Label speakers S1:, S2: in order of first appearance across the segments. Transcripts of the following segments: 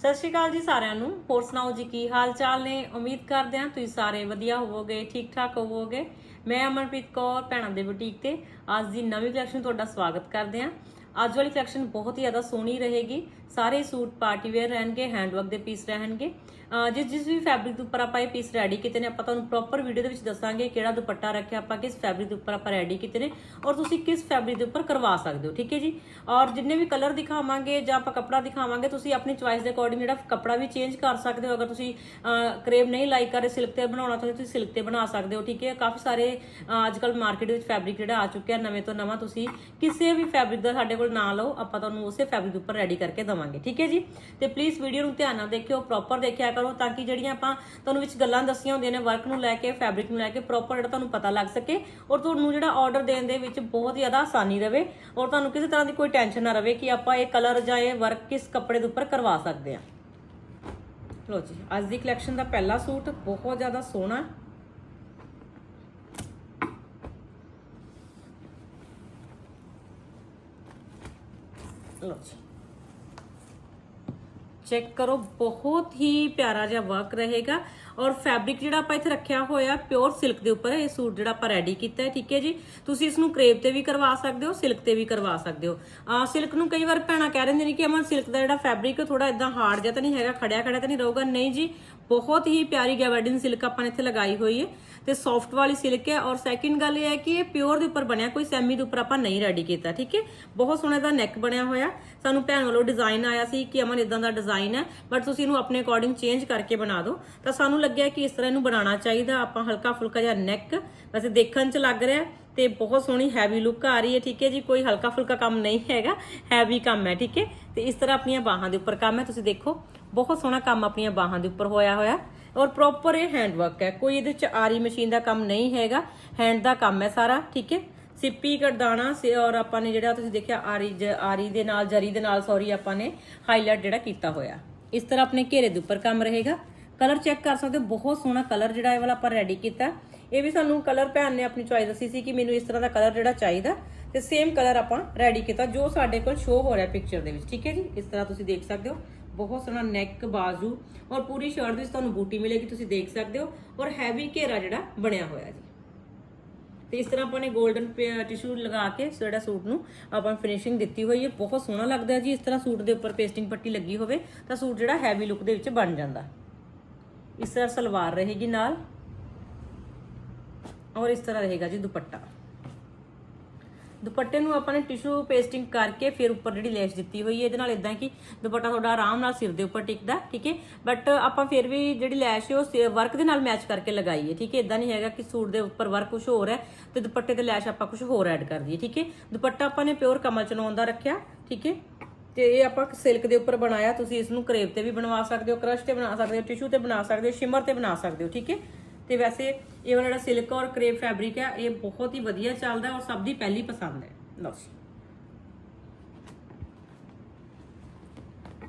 S1: ਸਤਿ ਸ਼੍ਰੀ ਅਕਾਲ ਜੀ ਸਾਰਿਆਂ ਨੂੰ। ਹੋਰ ਸੁਣਾਓ ਜੀ, ਕੀ ਹਾਲ ਚਾਲ ਨੇ? ਉਮੀਦ ਕਰਦੇ ਹਾਂ ਤੁਸੀਂ ਸਾਰੇ ਵਧੀਆ ਹੋਵੋਗੇ ਠੀਕ ਠਾਕ ਹੋਵੋਗੇ। ਮੈਂ ਅਮਨਪ੍ਰੀਤ ਕੌਰ, ਭੈਣਾਂ ਦੇ ਬੁਟੀਕ ਤੇ। ਅੱਜ ਦੀ ਨਵੀਂ ਕਲੈਕਸ਼ਨ ਤੁਹਾਡਾ ਸਵਾਗਤ ਕਰਦੇ ਹਾਂ। ਅੱਜ ਵਾਲੀ ਕਲੈਕਸ਼ਨ ਬਹੁਤ ਹੀ ਜ਼ਿਆਦਾ ਸੋਹਣੀ ਰਹੇਗੀ। ਸਾਰੇ ਸੂਟ ਪਾਰਟੀ ਵੇਅਰ ਰਹਿਣਗੇ ਹੈਂਡਵਰਕ ਦੇ ਪੀਸ ਰਹਿਣਗੇ। ਅਹ ਜਿਸ ਜਿਸ ਵੀ ਫੈਬਰਿਕ ਦੇ ਉੱਪਰ ਆਪਾਂ ਇਹ ਪੀਸ ਰੈਡੀ ਕੀਤੇ ਨੇ, ਆਪਾਂ ਤੁਹਾਨੂੰ ਪ੍ਰੋਪਰ ਵੀਡੀਓ ਦੇ ਵਿੱਚ ਦੱਸਾਂਗੇ ਕਿਹੜਾ ਦੁਪੱਟਾ ਰੱਖਿਆ ਆਪਾਂ, ਕਿਸ ਫੈਬਰਿਕ ਦੇ ਉੱਪਰ ਆਪਾਂ ਰੈਡੀ ਕੀਤੇ ਨੇ ਔਰ ਤੁਸੀਂ ਕਿਸ ਫੈਬਰਿਕ ਦੇ ਉੱਪਰ ਕਰਵਾ ਸਕਦੇ ਹੋ, ਠੀਕ ਹੈ ਜੀ? ਔਰ ਜਿੰਨੇ ਵੀ ਕਲਰ ਦਿਖਾਵਾਂਗੇ ਜਾਂ ਆਪਾਂ ਕੱਪੜਾ ਦਿਖਾਵਾਂਗੇ, ਤੁਸੀਂ ਆਪਣੀ ਚੁਆਇਸ ਦੇ ਅਕੋਰਡਿੰਗ ਜਿਹੜਾ ਕੱਪੜਾ ਵੀ ਚੇਂਜ ਕਰ ਸਕਦੇ ਹੋ। ਅਗਰ ਤੁਸੀਂ ਕਰੇਬ ਨਹੀਂ ਲਾਈਕ ਕਰ ਰਹੇ ਸਿਲਕ ਤੇ ਬਣਾਉਣਾ ਚਾਹੁੰਦੇ ਤੁਸੀਂ ਸਿਲਕ ਤੇ ਬਣਾ ਸਕਦੇ ਹੋ, ਠੀਕ ਹੈ? ਕਾਫੀ ਸਾਰੇ ਅੱਜ ਕੱਲ ਮਾਰਕੀਟ ਵਿੱਚ ਫੈਬਰਿਕ ਜਿਹੜਾ ਆ ਚੁੱਕਿਆ, ਨਵੇਂ ਤੋਂ ਨਵਾਂ ਤੁਸੀਂ ਕਿਸੇ ਵੀ ਫੈਬਰਿਕ ਦਾ ਸਾਡੇ ਕੋਲ ਨਾ ਲਓ, ਆਪਾਂ ਤੁਹਾਨੂੰ ਉਸੇ ਫੈਬਰਿਕ ਦੇ ਉੱਪਰ ਰੈਡੀ ਕਰਕੇ ਦਵਾਂਗੇ ਠੀਕ ਹੈ ਜੀ? ਤੇ ਪਲੀਜ਼ ਵੀਡੀਓ ਨੂੰ ਧਿਆਨ ਨਾਲ ਦੇਖਿਓ ਪ੍ਰੋਪਰ ਦੇਖਿਆ ਕਰੋ ਤਾਂ ਕਿ ਜਿਹੜੀਆਂ ਆਪਾਂ ਤੁਹਾਨੂੰ ਵਿੱਚ ਗੱਲਾਂ ਦੱਸੀਆਂ ਹੁੰਦੀਆਂ ਨੇ ਵਰਕ ਨੂੰ ਲੈ ਕੇ ਫੈਬਰਿਕ ਨੂੰ ਲੈ ਕੇ ਪ੍ਰੋਪਰ ਜਿਹੜਾ ਤੁਹਾਨੂੰ ਪਤਾ ਲੱਗ ਸਕੇ ਔਰ ਤੁਹਾਨੂੰ ਜਿਹੜਾ ਆਰਡਰ ਦੇਣ ਦੇ ਵਿੱਚ ਬਹੁਤ ਜ਼ਿਆਦਾ ਆਸਾਨੀ ਰਵੇ ਔਰ ਤੁਹਾਨੂੰ ਕਿਸੇ ਤਰ੍ਹਾਂ ਦੀ ਕੋਈ ਟੈਨਸ਼ਨ ਨਾ ਰਵੇ ਕਿ ਆਪਾਂ ਇਹ ਕਲਰ ਜਾਂ ਇਹ ਵਰਕ ਕਿਸ ਕੱਪੜੇ ਦੇ ਉੱਪਰ ਕਰਵਾ ਸਕਦੇ ਹਾਂ। ਲੋ ਜੀ, ਅੱਜ ਦੀ ਕਲੈਕਸ਼ਨ ਦਾ ਪਹਿਲਾ ਸੂਟ ਬਹੁਤ ਜ਼ਿਆਦਾ ਸੋਹਣਾ। ਲੋ ਜੀ। ਚੈੱਕ ਕਰੋ ਬਹੁਤ ਹੀ ਪਿਆਰਾ ਜਿਹਾ ਵਰਕ ਰਹੇਗਾ। ਔਰ ਫੈਬਰਿਕ ਜਿਹੜਾ ਆਪਾਂ ਇੱਥੇ ਰੱਖਿਆ ਹੋਇਆ ਪਿਓਰ ਸਿਲਕ ਦੇ ਉੱਪਰ, ਇਹ ਸੂਟ ਜਿਹੜਾ ਆਪਾਂ ਰੈਡੀ ਕੀਤਾ ਹੈ, ਠੀਕ ਹੈ ਜੀ? ਤੁਸੀਂ ਇਸ ਨੂੰ ਕਰੇਪ ਤੇ ਵੀ ਕਰਵਾ ਸਕਦੇ ਹੋ ਸਿਲਕ ਤੇ ਵੀ ਕਰਵਾ ਸਕਦੇ ਹੋ। ਆ ਸਿਲਕ ਨੂੰ ਕਈ ਵਾਰ ਭੈਣਾਂ ਕਹਿ ਰਹਿੰਦੇ ਨੇ ਕਿ ਅਮਨ ਸਿਲਕ ਦਾ ਜਿਹੜਾ ਫੈਬਰਿਕ ਥੋੜਾ ਇਦਾਂ ਹਾਰਡ ਜਿਹਾ ਤਾਂ ਨਹੀਂ ਹੈਗਾ, ਖੜਿਆ ਖੜਿਆ ਤਾਂ ਨਹੀਂ ਰਹੂਗਾ। ਨਹੀਂ ਜੀ, ਬਹੁਤ ਹੀ ਪਿਆਰੀ ਗੈਵਰਡਿਨ ਸਿਲਕ ਆਪਾਂ ਨੇ ਇੱਥੇ ਲਗਾਈ ਹੋਈ ਹੈ ਤੇ ਸੌਫਟ ਵਾਲੀ ਸਿਲਕ ਹੈ ਔਰ ਸੈਕਿੰਡ ਗੱਲ ਇਹ ਹੈ ਕਿ ਇਹ ਪਿਓਰ ਦੇ ਉੱਪਰ ਬਣਿਆ, ਕੋਈ ਸੈਮੀ ਦੇ ਉੱਪਰ ਆਪਾਂ ਨਹੀਂ ਰੈਡੀ ਕੀਤਾ, ਠੀਕ ਹੈ? ਬਹੁਤ ਸੋਹਣਾ ਦਾ ਨੈਕ ਬਣਿਆ ਹੋਇਆ। ਸਾਨੂੰ ਭੈਣ ਵੱਲੋਂ ਡਿਜ਼ਾਈਨ ਆਇਆ ਸੀ ਕਿ ਅਮਨ ਇਦਾਂ ਦਾ ਡਿਜ਼ਾਈਨ ਹੈ ਬਟ ਤੁਸੀਂ ਇਹਨੂੰ ਆਪਣੇ ਅਕੋਰਡਿੰਗ ਚੇਂਜ ਕਰਕੇ ਬਣਾ ਦਿਓ। ਤਾਂ ਸਾਨੂੰ ਲੱਗਿਆ ਕਿ ਇਸ ਤਰ੍ਹਾਂ ਇਹਨੂੰ ਬਣਾਉਣਾ ਚਾਹੀਦਾ। ਆਪਾਂ ਹਲਕਾ ਫੁਲਕਾ ਜਿਹਾ ਨੈਕ ਵੈਸੇ ਦੇਖਣ 'ਚ ਲੱਗ ਰਿਹਾ ਤੇ ਬਹੁਤ ਸੋਹਣੀ ਹੈਵੀ ਲੁੱਕ ਆ ਰਹੀ ਹੈ, ਠੀਕ ਹੈ ਜੀ? ਕੋਈ ਹਲਕਾ ਫੁਲਕਾ ਕੰਮ ਨਹੀਂ ਹੈਗਾ ਹੈਵੀ ਕੰਮ ਹੈ, ਠੀਕ ਹੈ? ਤੇ ਇਸ ਤਰ੍ਹਾਂ ਆਪਣੀਆਂ ਬਾਹਾਂ ਦੇ ਉੱਪਰ ਕੰਮ ਹੈ। ਤੁਸੀਂ ਦੇਖੋ, ਬਹੁਤ ਸੋਹਣਾ ਕੰਮ ਆਪਣੀਆਂ ਬਾਹਾਂ ਦੇ ਉੱਪਰ ਹੋਇਆ ਹੋਇਆ। ਔਰ ਪ੍ਰੋਪਰ ਇਹ ਹੈਂਡ ਵਰਕ ਹੈ। ਕੋਈ ਇਹਦੇ ਚ ਆਰੀ ਮਸ਼ੀਨ ਦਾ ਕੰਮ ਨਹੀਂ ਹੈਗਾ। ਹੈਂਡ ਦਾ ਕੰਮ ਹੈ ਸਾਰਾ, ਠੀਕ ਹੈ? ਸਿੱਪੀ ਕੜਦਾਣਾ ਸੇ, ਔਰ ਆਪਾਂ ਨੇ ਜਿਹੜਾ ਤੁਸੀਂ ਦੇਖਿਆ, ਆਰੀ ਆਰੀ ਦੇ ਨਾਲ, ਜਰੀ ਦੇ ਨਾਲ ਸੌਰੀ ਆਪਾਂ ਨੇ ਹਾਈਲਾਈਟ ਜਿਹੜਾ ਕੀਤਾ ਹੋਇਆ। ਇਸ ਤਰ੍ਹਾਂ ਆਪਣੇ ਘੇਰੇ ਦੇ ਉੱਪਰ ਕੰਮ ਰਹੇਗਾ। ਕਲਰ ਚੈੱਕ ਕਰ ਸਕਦੇ ਹੋ, ਬਹੁਤ ਸੋਹਣਾ ਕਲਰ ਜਿਹੜਾ ਇਹ ਵਾਲਾ ਆਪਾਂ ਰੈਡੀ ਕੀਤਾ। ਇਹ ਵੀ ਸਾਨੂੰ ਕਲਰ ਭੈਣ ਨੇ ਆਪਣੀ ਚੁਆਇਸ ਦੱਸੀ ਸੀ ਕਿ ਮੈਨੂੰ ਇਸ ਤਰ੍ਹਾਂ ਦਾ ਕਲਰ ਜਿਹੜਾ ਚਾਹੀਦਾ। ਤੇ ਸੇਮ ਕਲਰ ਆਪਾਂ ਰੈਡੀ ਕੀਤਾ, ਜੋ ਸਾਡੇ ਕੋਲ ਸ਼ੋ ਹੋ ਰਿਹਾ ਪਿਕਚਰ ਦੇ ਵਿੱਚ, ਠੀਕ ਹੈ ਜੀ? ਇਸ ਤਰ੍ਹਾਂ ਤੁਸੀਂ ਦੇਖ ਸਕਦੇ ਹੋ। ਬਹੁਤ ਸੋਹਣਾ ਨੈਕ ਬਾਜ਼ੂ ਔਰ ਪੂਰੀ ਸ਼ਰਟ ਦੇ ਵਿੱਚ ਤੁਹਾਨੂੰ ਬੂਟੀ ਮਿਲੇਗੀ, ਤੁਸੀਂ ਦੇਖ ਸਕਦੇ ਹੋ। ਔਰ ਹੈਵੀ ਘੇਰਾ ਜਿਹੜਾ ਬਣਿਆ ਹੋਇਆ ਜੀ। ਤੇ ਇਸ ਤਰ੍ਹਾਂ ਆਪਾਂ ਨੇ 골ਡਨ ਟਿਸ਼ੂ ਲਗਾ ਕੇ ਜਿਹੜਾ ਸੂਟ ਨੂੰ ਆਪਾਂ ਫਿਨਿਸ਼ਿੰਗ ਦਿੱਤੀ ਹੋਈ ਹੈ। ਬਹੁਤ ਸੋਹਣਾ ਲੱਗਦਾ ਜੀ, ਇਸ ਤਰ੍ਹਾਂ ਸੂਟ ਦੇ ਉੱਪਰ ਪੇਸਟਿੰਗ ਪੱਟੀ ਲੱਗੀ ਹੋਵੇ ਤਾਂ ਸੂਟ ਜਿਹੜਾ ਹੈਵੀ ਲੁੱਕ ਦੇ ਵਿੱਚ ਬਣ ਜਾਂਦਾ। ਇਸ ਤਰ੍ਹਾਂ ਸਲਵਾਰ ਰਹੇਗੀ ਨਾਲ ਔਰ ਇਸ ਤਰ੍ਹਾਂ ਰਹੇਗਾ ਜੀ ਦੁਪੱਟਾ। ਦੁਪੱਟੇ ਨੂੰ ਆਪਾਂ ਨੇ ਟਿਸ਼ੂ ਪੇਸਟਿੰਗ ਕਰਕੇ ਫਿਰ ਉੱਪਰ ਜਿਹੜੀ ਲੈਸ ਦਿੱਤੀ ਹੋਈ ਹੈ, ਇਹਦੇ ਨਾਲ ਇਦਾਂ ਕਿ ਦੁਪੱਟਾ ਤੁਹਾਡਾ ਆਰਾਮ ਨਾਲ ਸਿਰ ਦੇ ਉੱਪਰ ਟਿਕਦਾ, ਠੀਕ ਹੈ? ਬਟ ਆਪਾਂ ਫਿਰ ਵੀ ਜਿਹੜੀ ਲੈਸ਼ ਹੈ, ਉਹ ਵਰਕ ਦੇ ਨਾਲ ਮੈਚ ਕਰਕੇ ਲਗਾਈ ਹੈ ਠੀਕ ਹੈ? ਇਦਾਂ ਨਹੀਂ ਹੈਗਾ ਕਿ ਸੂਟ ਦੇ ਉੱਪਰ ਵਰਕ ਕੁਝ ਹੋਰ ਹੈ ਤੇ ਦੁਪੱਟੇ ਤੇ ਲੈਸ਼ ਆਪਾਂ ਕੁਝ ਹੋਰ ਐਡ ਕਰ ਦਈਏ, ਠੀਕ ਹੈ? ਦੁਪੱਟਾ ਆਪਾਂ ਨੇ ਪਿਓਰ ਕਮਲ ਚਨੌਨ ਦਾ ਰੱਖਿਆ, ਠੀਕ ਹੈ? ਤੇ ਇਹ ਆਪਾਂ ਸਿਲਕ ਦੇ ਉੱਪਰ ਬਣਾਇਆ, ਤੁਸੀਂ ਇਸ ਨੂੰ ਕਰੇਪ ਤੇ ਵੀ ਬਣਵਾ ਸਕਦੇ ਹੋ, ਕਰਸ਼ ਤੇ ਬਣਾ ਸਕਦੇ ਹੋ, ਟਿਸ਼ੂ ਤੇ ਬਣਾ ਸਕਦੇ ਹੋ, ਸ਼ਿਮਰ ਤੇ ਬਣਾ ਸਕਦੇ ਹੋ, ਠੀਕ ਹੈ? ਤੇ ਵੈਸੇ ਇਹ ਵਾਲਾ ਜਿਹੜਾ ਸਿਲਕ ਔਰ ਕਰੇਪ ਫੈਬਰਿਕ ਹੈ ਇਹ ਬਹੁਤ ਹੀ ਵਧੀਆ ਚੱਲਦਾ ਔਰ ਸਭ ਦੀ ਪਹਿਲੀ ਪਸੰਦ ਹੈ। ਲਓ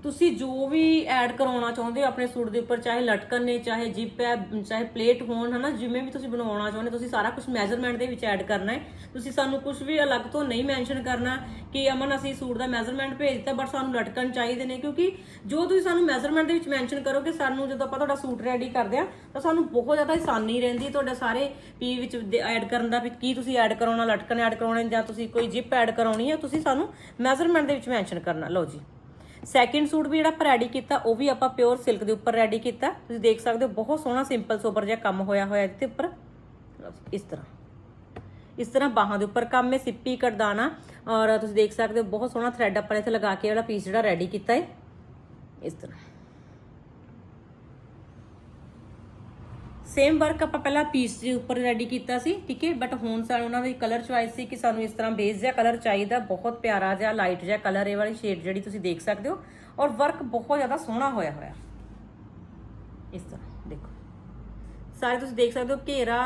S1: ਤੁਸੀਂ ਜੋ ਵੀ ਐਡ ਕਰਾਉਣਾ ਚਾਹੁੰਦੇ ਹੋ ਆਪਣੇ ਸੂਟ ਦੇ ਉੱਪਰ, ਚਾਹੇ ਲਟਕਣ ਨੇ ਚਾਹੇ ਜਿਪ ਹੈ ਚਾਹੇ ਪਲੇਟ ਹੋਣ, ਹਨਾ, ਜਿਵੇਂ ਵੀ ਤੁਸੀਂ ਬਣਾਉਣਾ ਚਾਹੁੰਦੇ ਤੁਸੀਂ ਸਾਰਾ ਕੁਝ ਮੈਜ਼ਰਮੈਂਟ ਦੇ ਵਿੱਚ ਐਡ ਕਰਨਾ ਹੈ ਤੁਸੀਂ ਸਾਨੂੰ ਕੁਝ ਵੀ ਅਲੱਗ ਤੋਂ ਨਹੀਂ ਮੈਂਸ਼ਨ ਕਰਨਾ ਕਿ ਅਮਨ, ਅਸੀਂ ਸੂਟ ਦਾ ਮੈਜ਼ਰਮੈਂਟ ਭੇਜ ਦਿੱਤਾ ਬਟ ਸਾਨੂੰ ਲਟਕਣ ਚਾਹੀਦੇ ਨੇ, ਕਿਉਂਕਿ ਜੋ ਤੁਸੀਂ ਸਾਨੂੰ ਮੈਜ਼ਰਮੈਂਟ ਦੇ ਵਿੱਚ ਮੈਂਸ਼ਨ ਕਰੋਗੇ, ਸਾਨੂੰ ਜਦੋਂ ਆਪਾਂ ਤੁਹਾਡਾ ਸੂਟ ਰੈਡੀ ਕਰਦੇ ਆ, ਤਾਂ ਸਾਨੂੰ ਬਹੁਤ ਜ਼ਿਆਦਾ ਆਸਾਨੀ ਰਹਿੰਦੀ ਹੈ ਤੁਹਾਡੇ ਸਾਰੇ ਪੀ ਵਿੱਚ ਐਡ ਕਰਨ ਦਾ ਵੀ ਕੀ ਤੁਸੀਂ ਐਡ ਕਰਾਉਣਾ, ਲਟਕਣ ਐਡ ਕਰਾਉਣੇ, ਜਾਂ ਤੁਸੀਂ ਕੋਈ ਜਿਪ ਐਡ ਕਰਾਉਣੀ ਹੈ ਤੁਸੀਂ ਸਾਨੂੰ ਮੈਜ਼ਰਮੈਂਟ ਦੇ ਵਿੱਚ ਮੈਂਸ਼ਨ ਕਰਨਾ। ਲਓ ਜੀ। ਸੈਕਿੰਡ ਸੂਟ ਵੀ ਜਿਹੜਾ ਆਪਾਂ ਰੈਡੀ ਕੀਤਾ, ਉਹ ਵੀ ਆਪਾਂ ਪਿਓਰ ਸਿਲਕ ਦੇ ਉੱਪਰ ਰੈਡੀ ਕੀਤਾ। ਤੁਸੀਂ ਦੇਖ ਸਕਦੇ ਹੋ, ਬਹੁਤ ਸੋਹਣਾ ਸਿੰਪਲ ਸੋਬਰ ਜਿਹਾ ਕੰਮ ਹੋਇਆ ਹੋਇਆ ਇਹਦੇ ਉੱਪਰ। ਇਸ ਤਰ੍ਹਾਂ। ਇਸ ਤਰ੍ਹਾਂ ਬਾਹਾਂ ਦੇ ਉੱਪਰ ਕੰਮ ਹੈ, ਸਿੱਪੀ ਕੜਦਾਣਾ ਔਰ ਤੁਸੀਂ ਦੇਖ ਸਕਦੇ ਹੋ, ਬਹੁਤ ਸੋਹਣਾ ਥ੍ਰੈਡ ਆਪਾਂ ਇੱਥੇ ਲਗਾ ਕੇ ਇਹ ਵਾਲਾ ਪੀਸ ਜਿਹੜਾ ਰੈਡੀ ਕੀਤਾ ਹੈ। ਇਸ ਤਰ੍ਹਾਂ। ਸੇਮ ਵਰਕ ਆਪਾਂ ਪਹਿਲਾਂ ਪੀਸ ਦੇ ਉੱਪਰ ਰੈਡੀ ਕੀਤਾ ਸੀ, ਠੀਕ ਹੈ? ਬਟ ਹੁਣ ਸਾਨੂੰ ਉਹਨਾਂ ਦੀ ਕਲਰ ਚੁਆਇਸ ਸੀ ਕਿ ਸਾਨੂੰ ਇਸ ਤਰ੍ਹਾਂ ਬੇਸ ਜਿਹਾ ਕਲਰ ਚਾਹੀਦਾ, ਬਹੁਤ ਪਿਆਰਾ ਜਿਹਾ ਲਾਈਟ ਜਿਹਾ ਕਲਰ ਇਹ ਵਾਲੀ ਸ਼ੇਡ ਜਿਹੜੀ ਤੁਸੀਂ ਦੇਖ ਸਕਦੇ ਹੋ ਔਰ ਵਰਕ ਬਹੁਤ ਜ਼ਿਆਦਾ ਸੋਹਣਾ ਹੋਇਆ ਹੋਇਆ। ਇਸ ਤਰ੍ਹਾਂ, ਦੇਖੋ। ਸਾਰੇ ਤੁਸੀਂ ਦੇਖ ਸਕਦੇ ਹੋ ਘੇਰਾ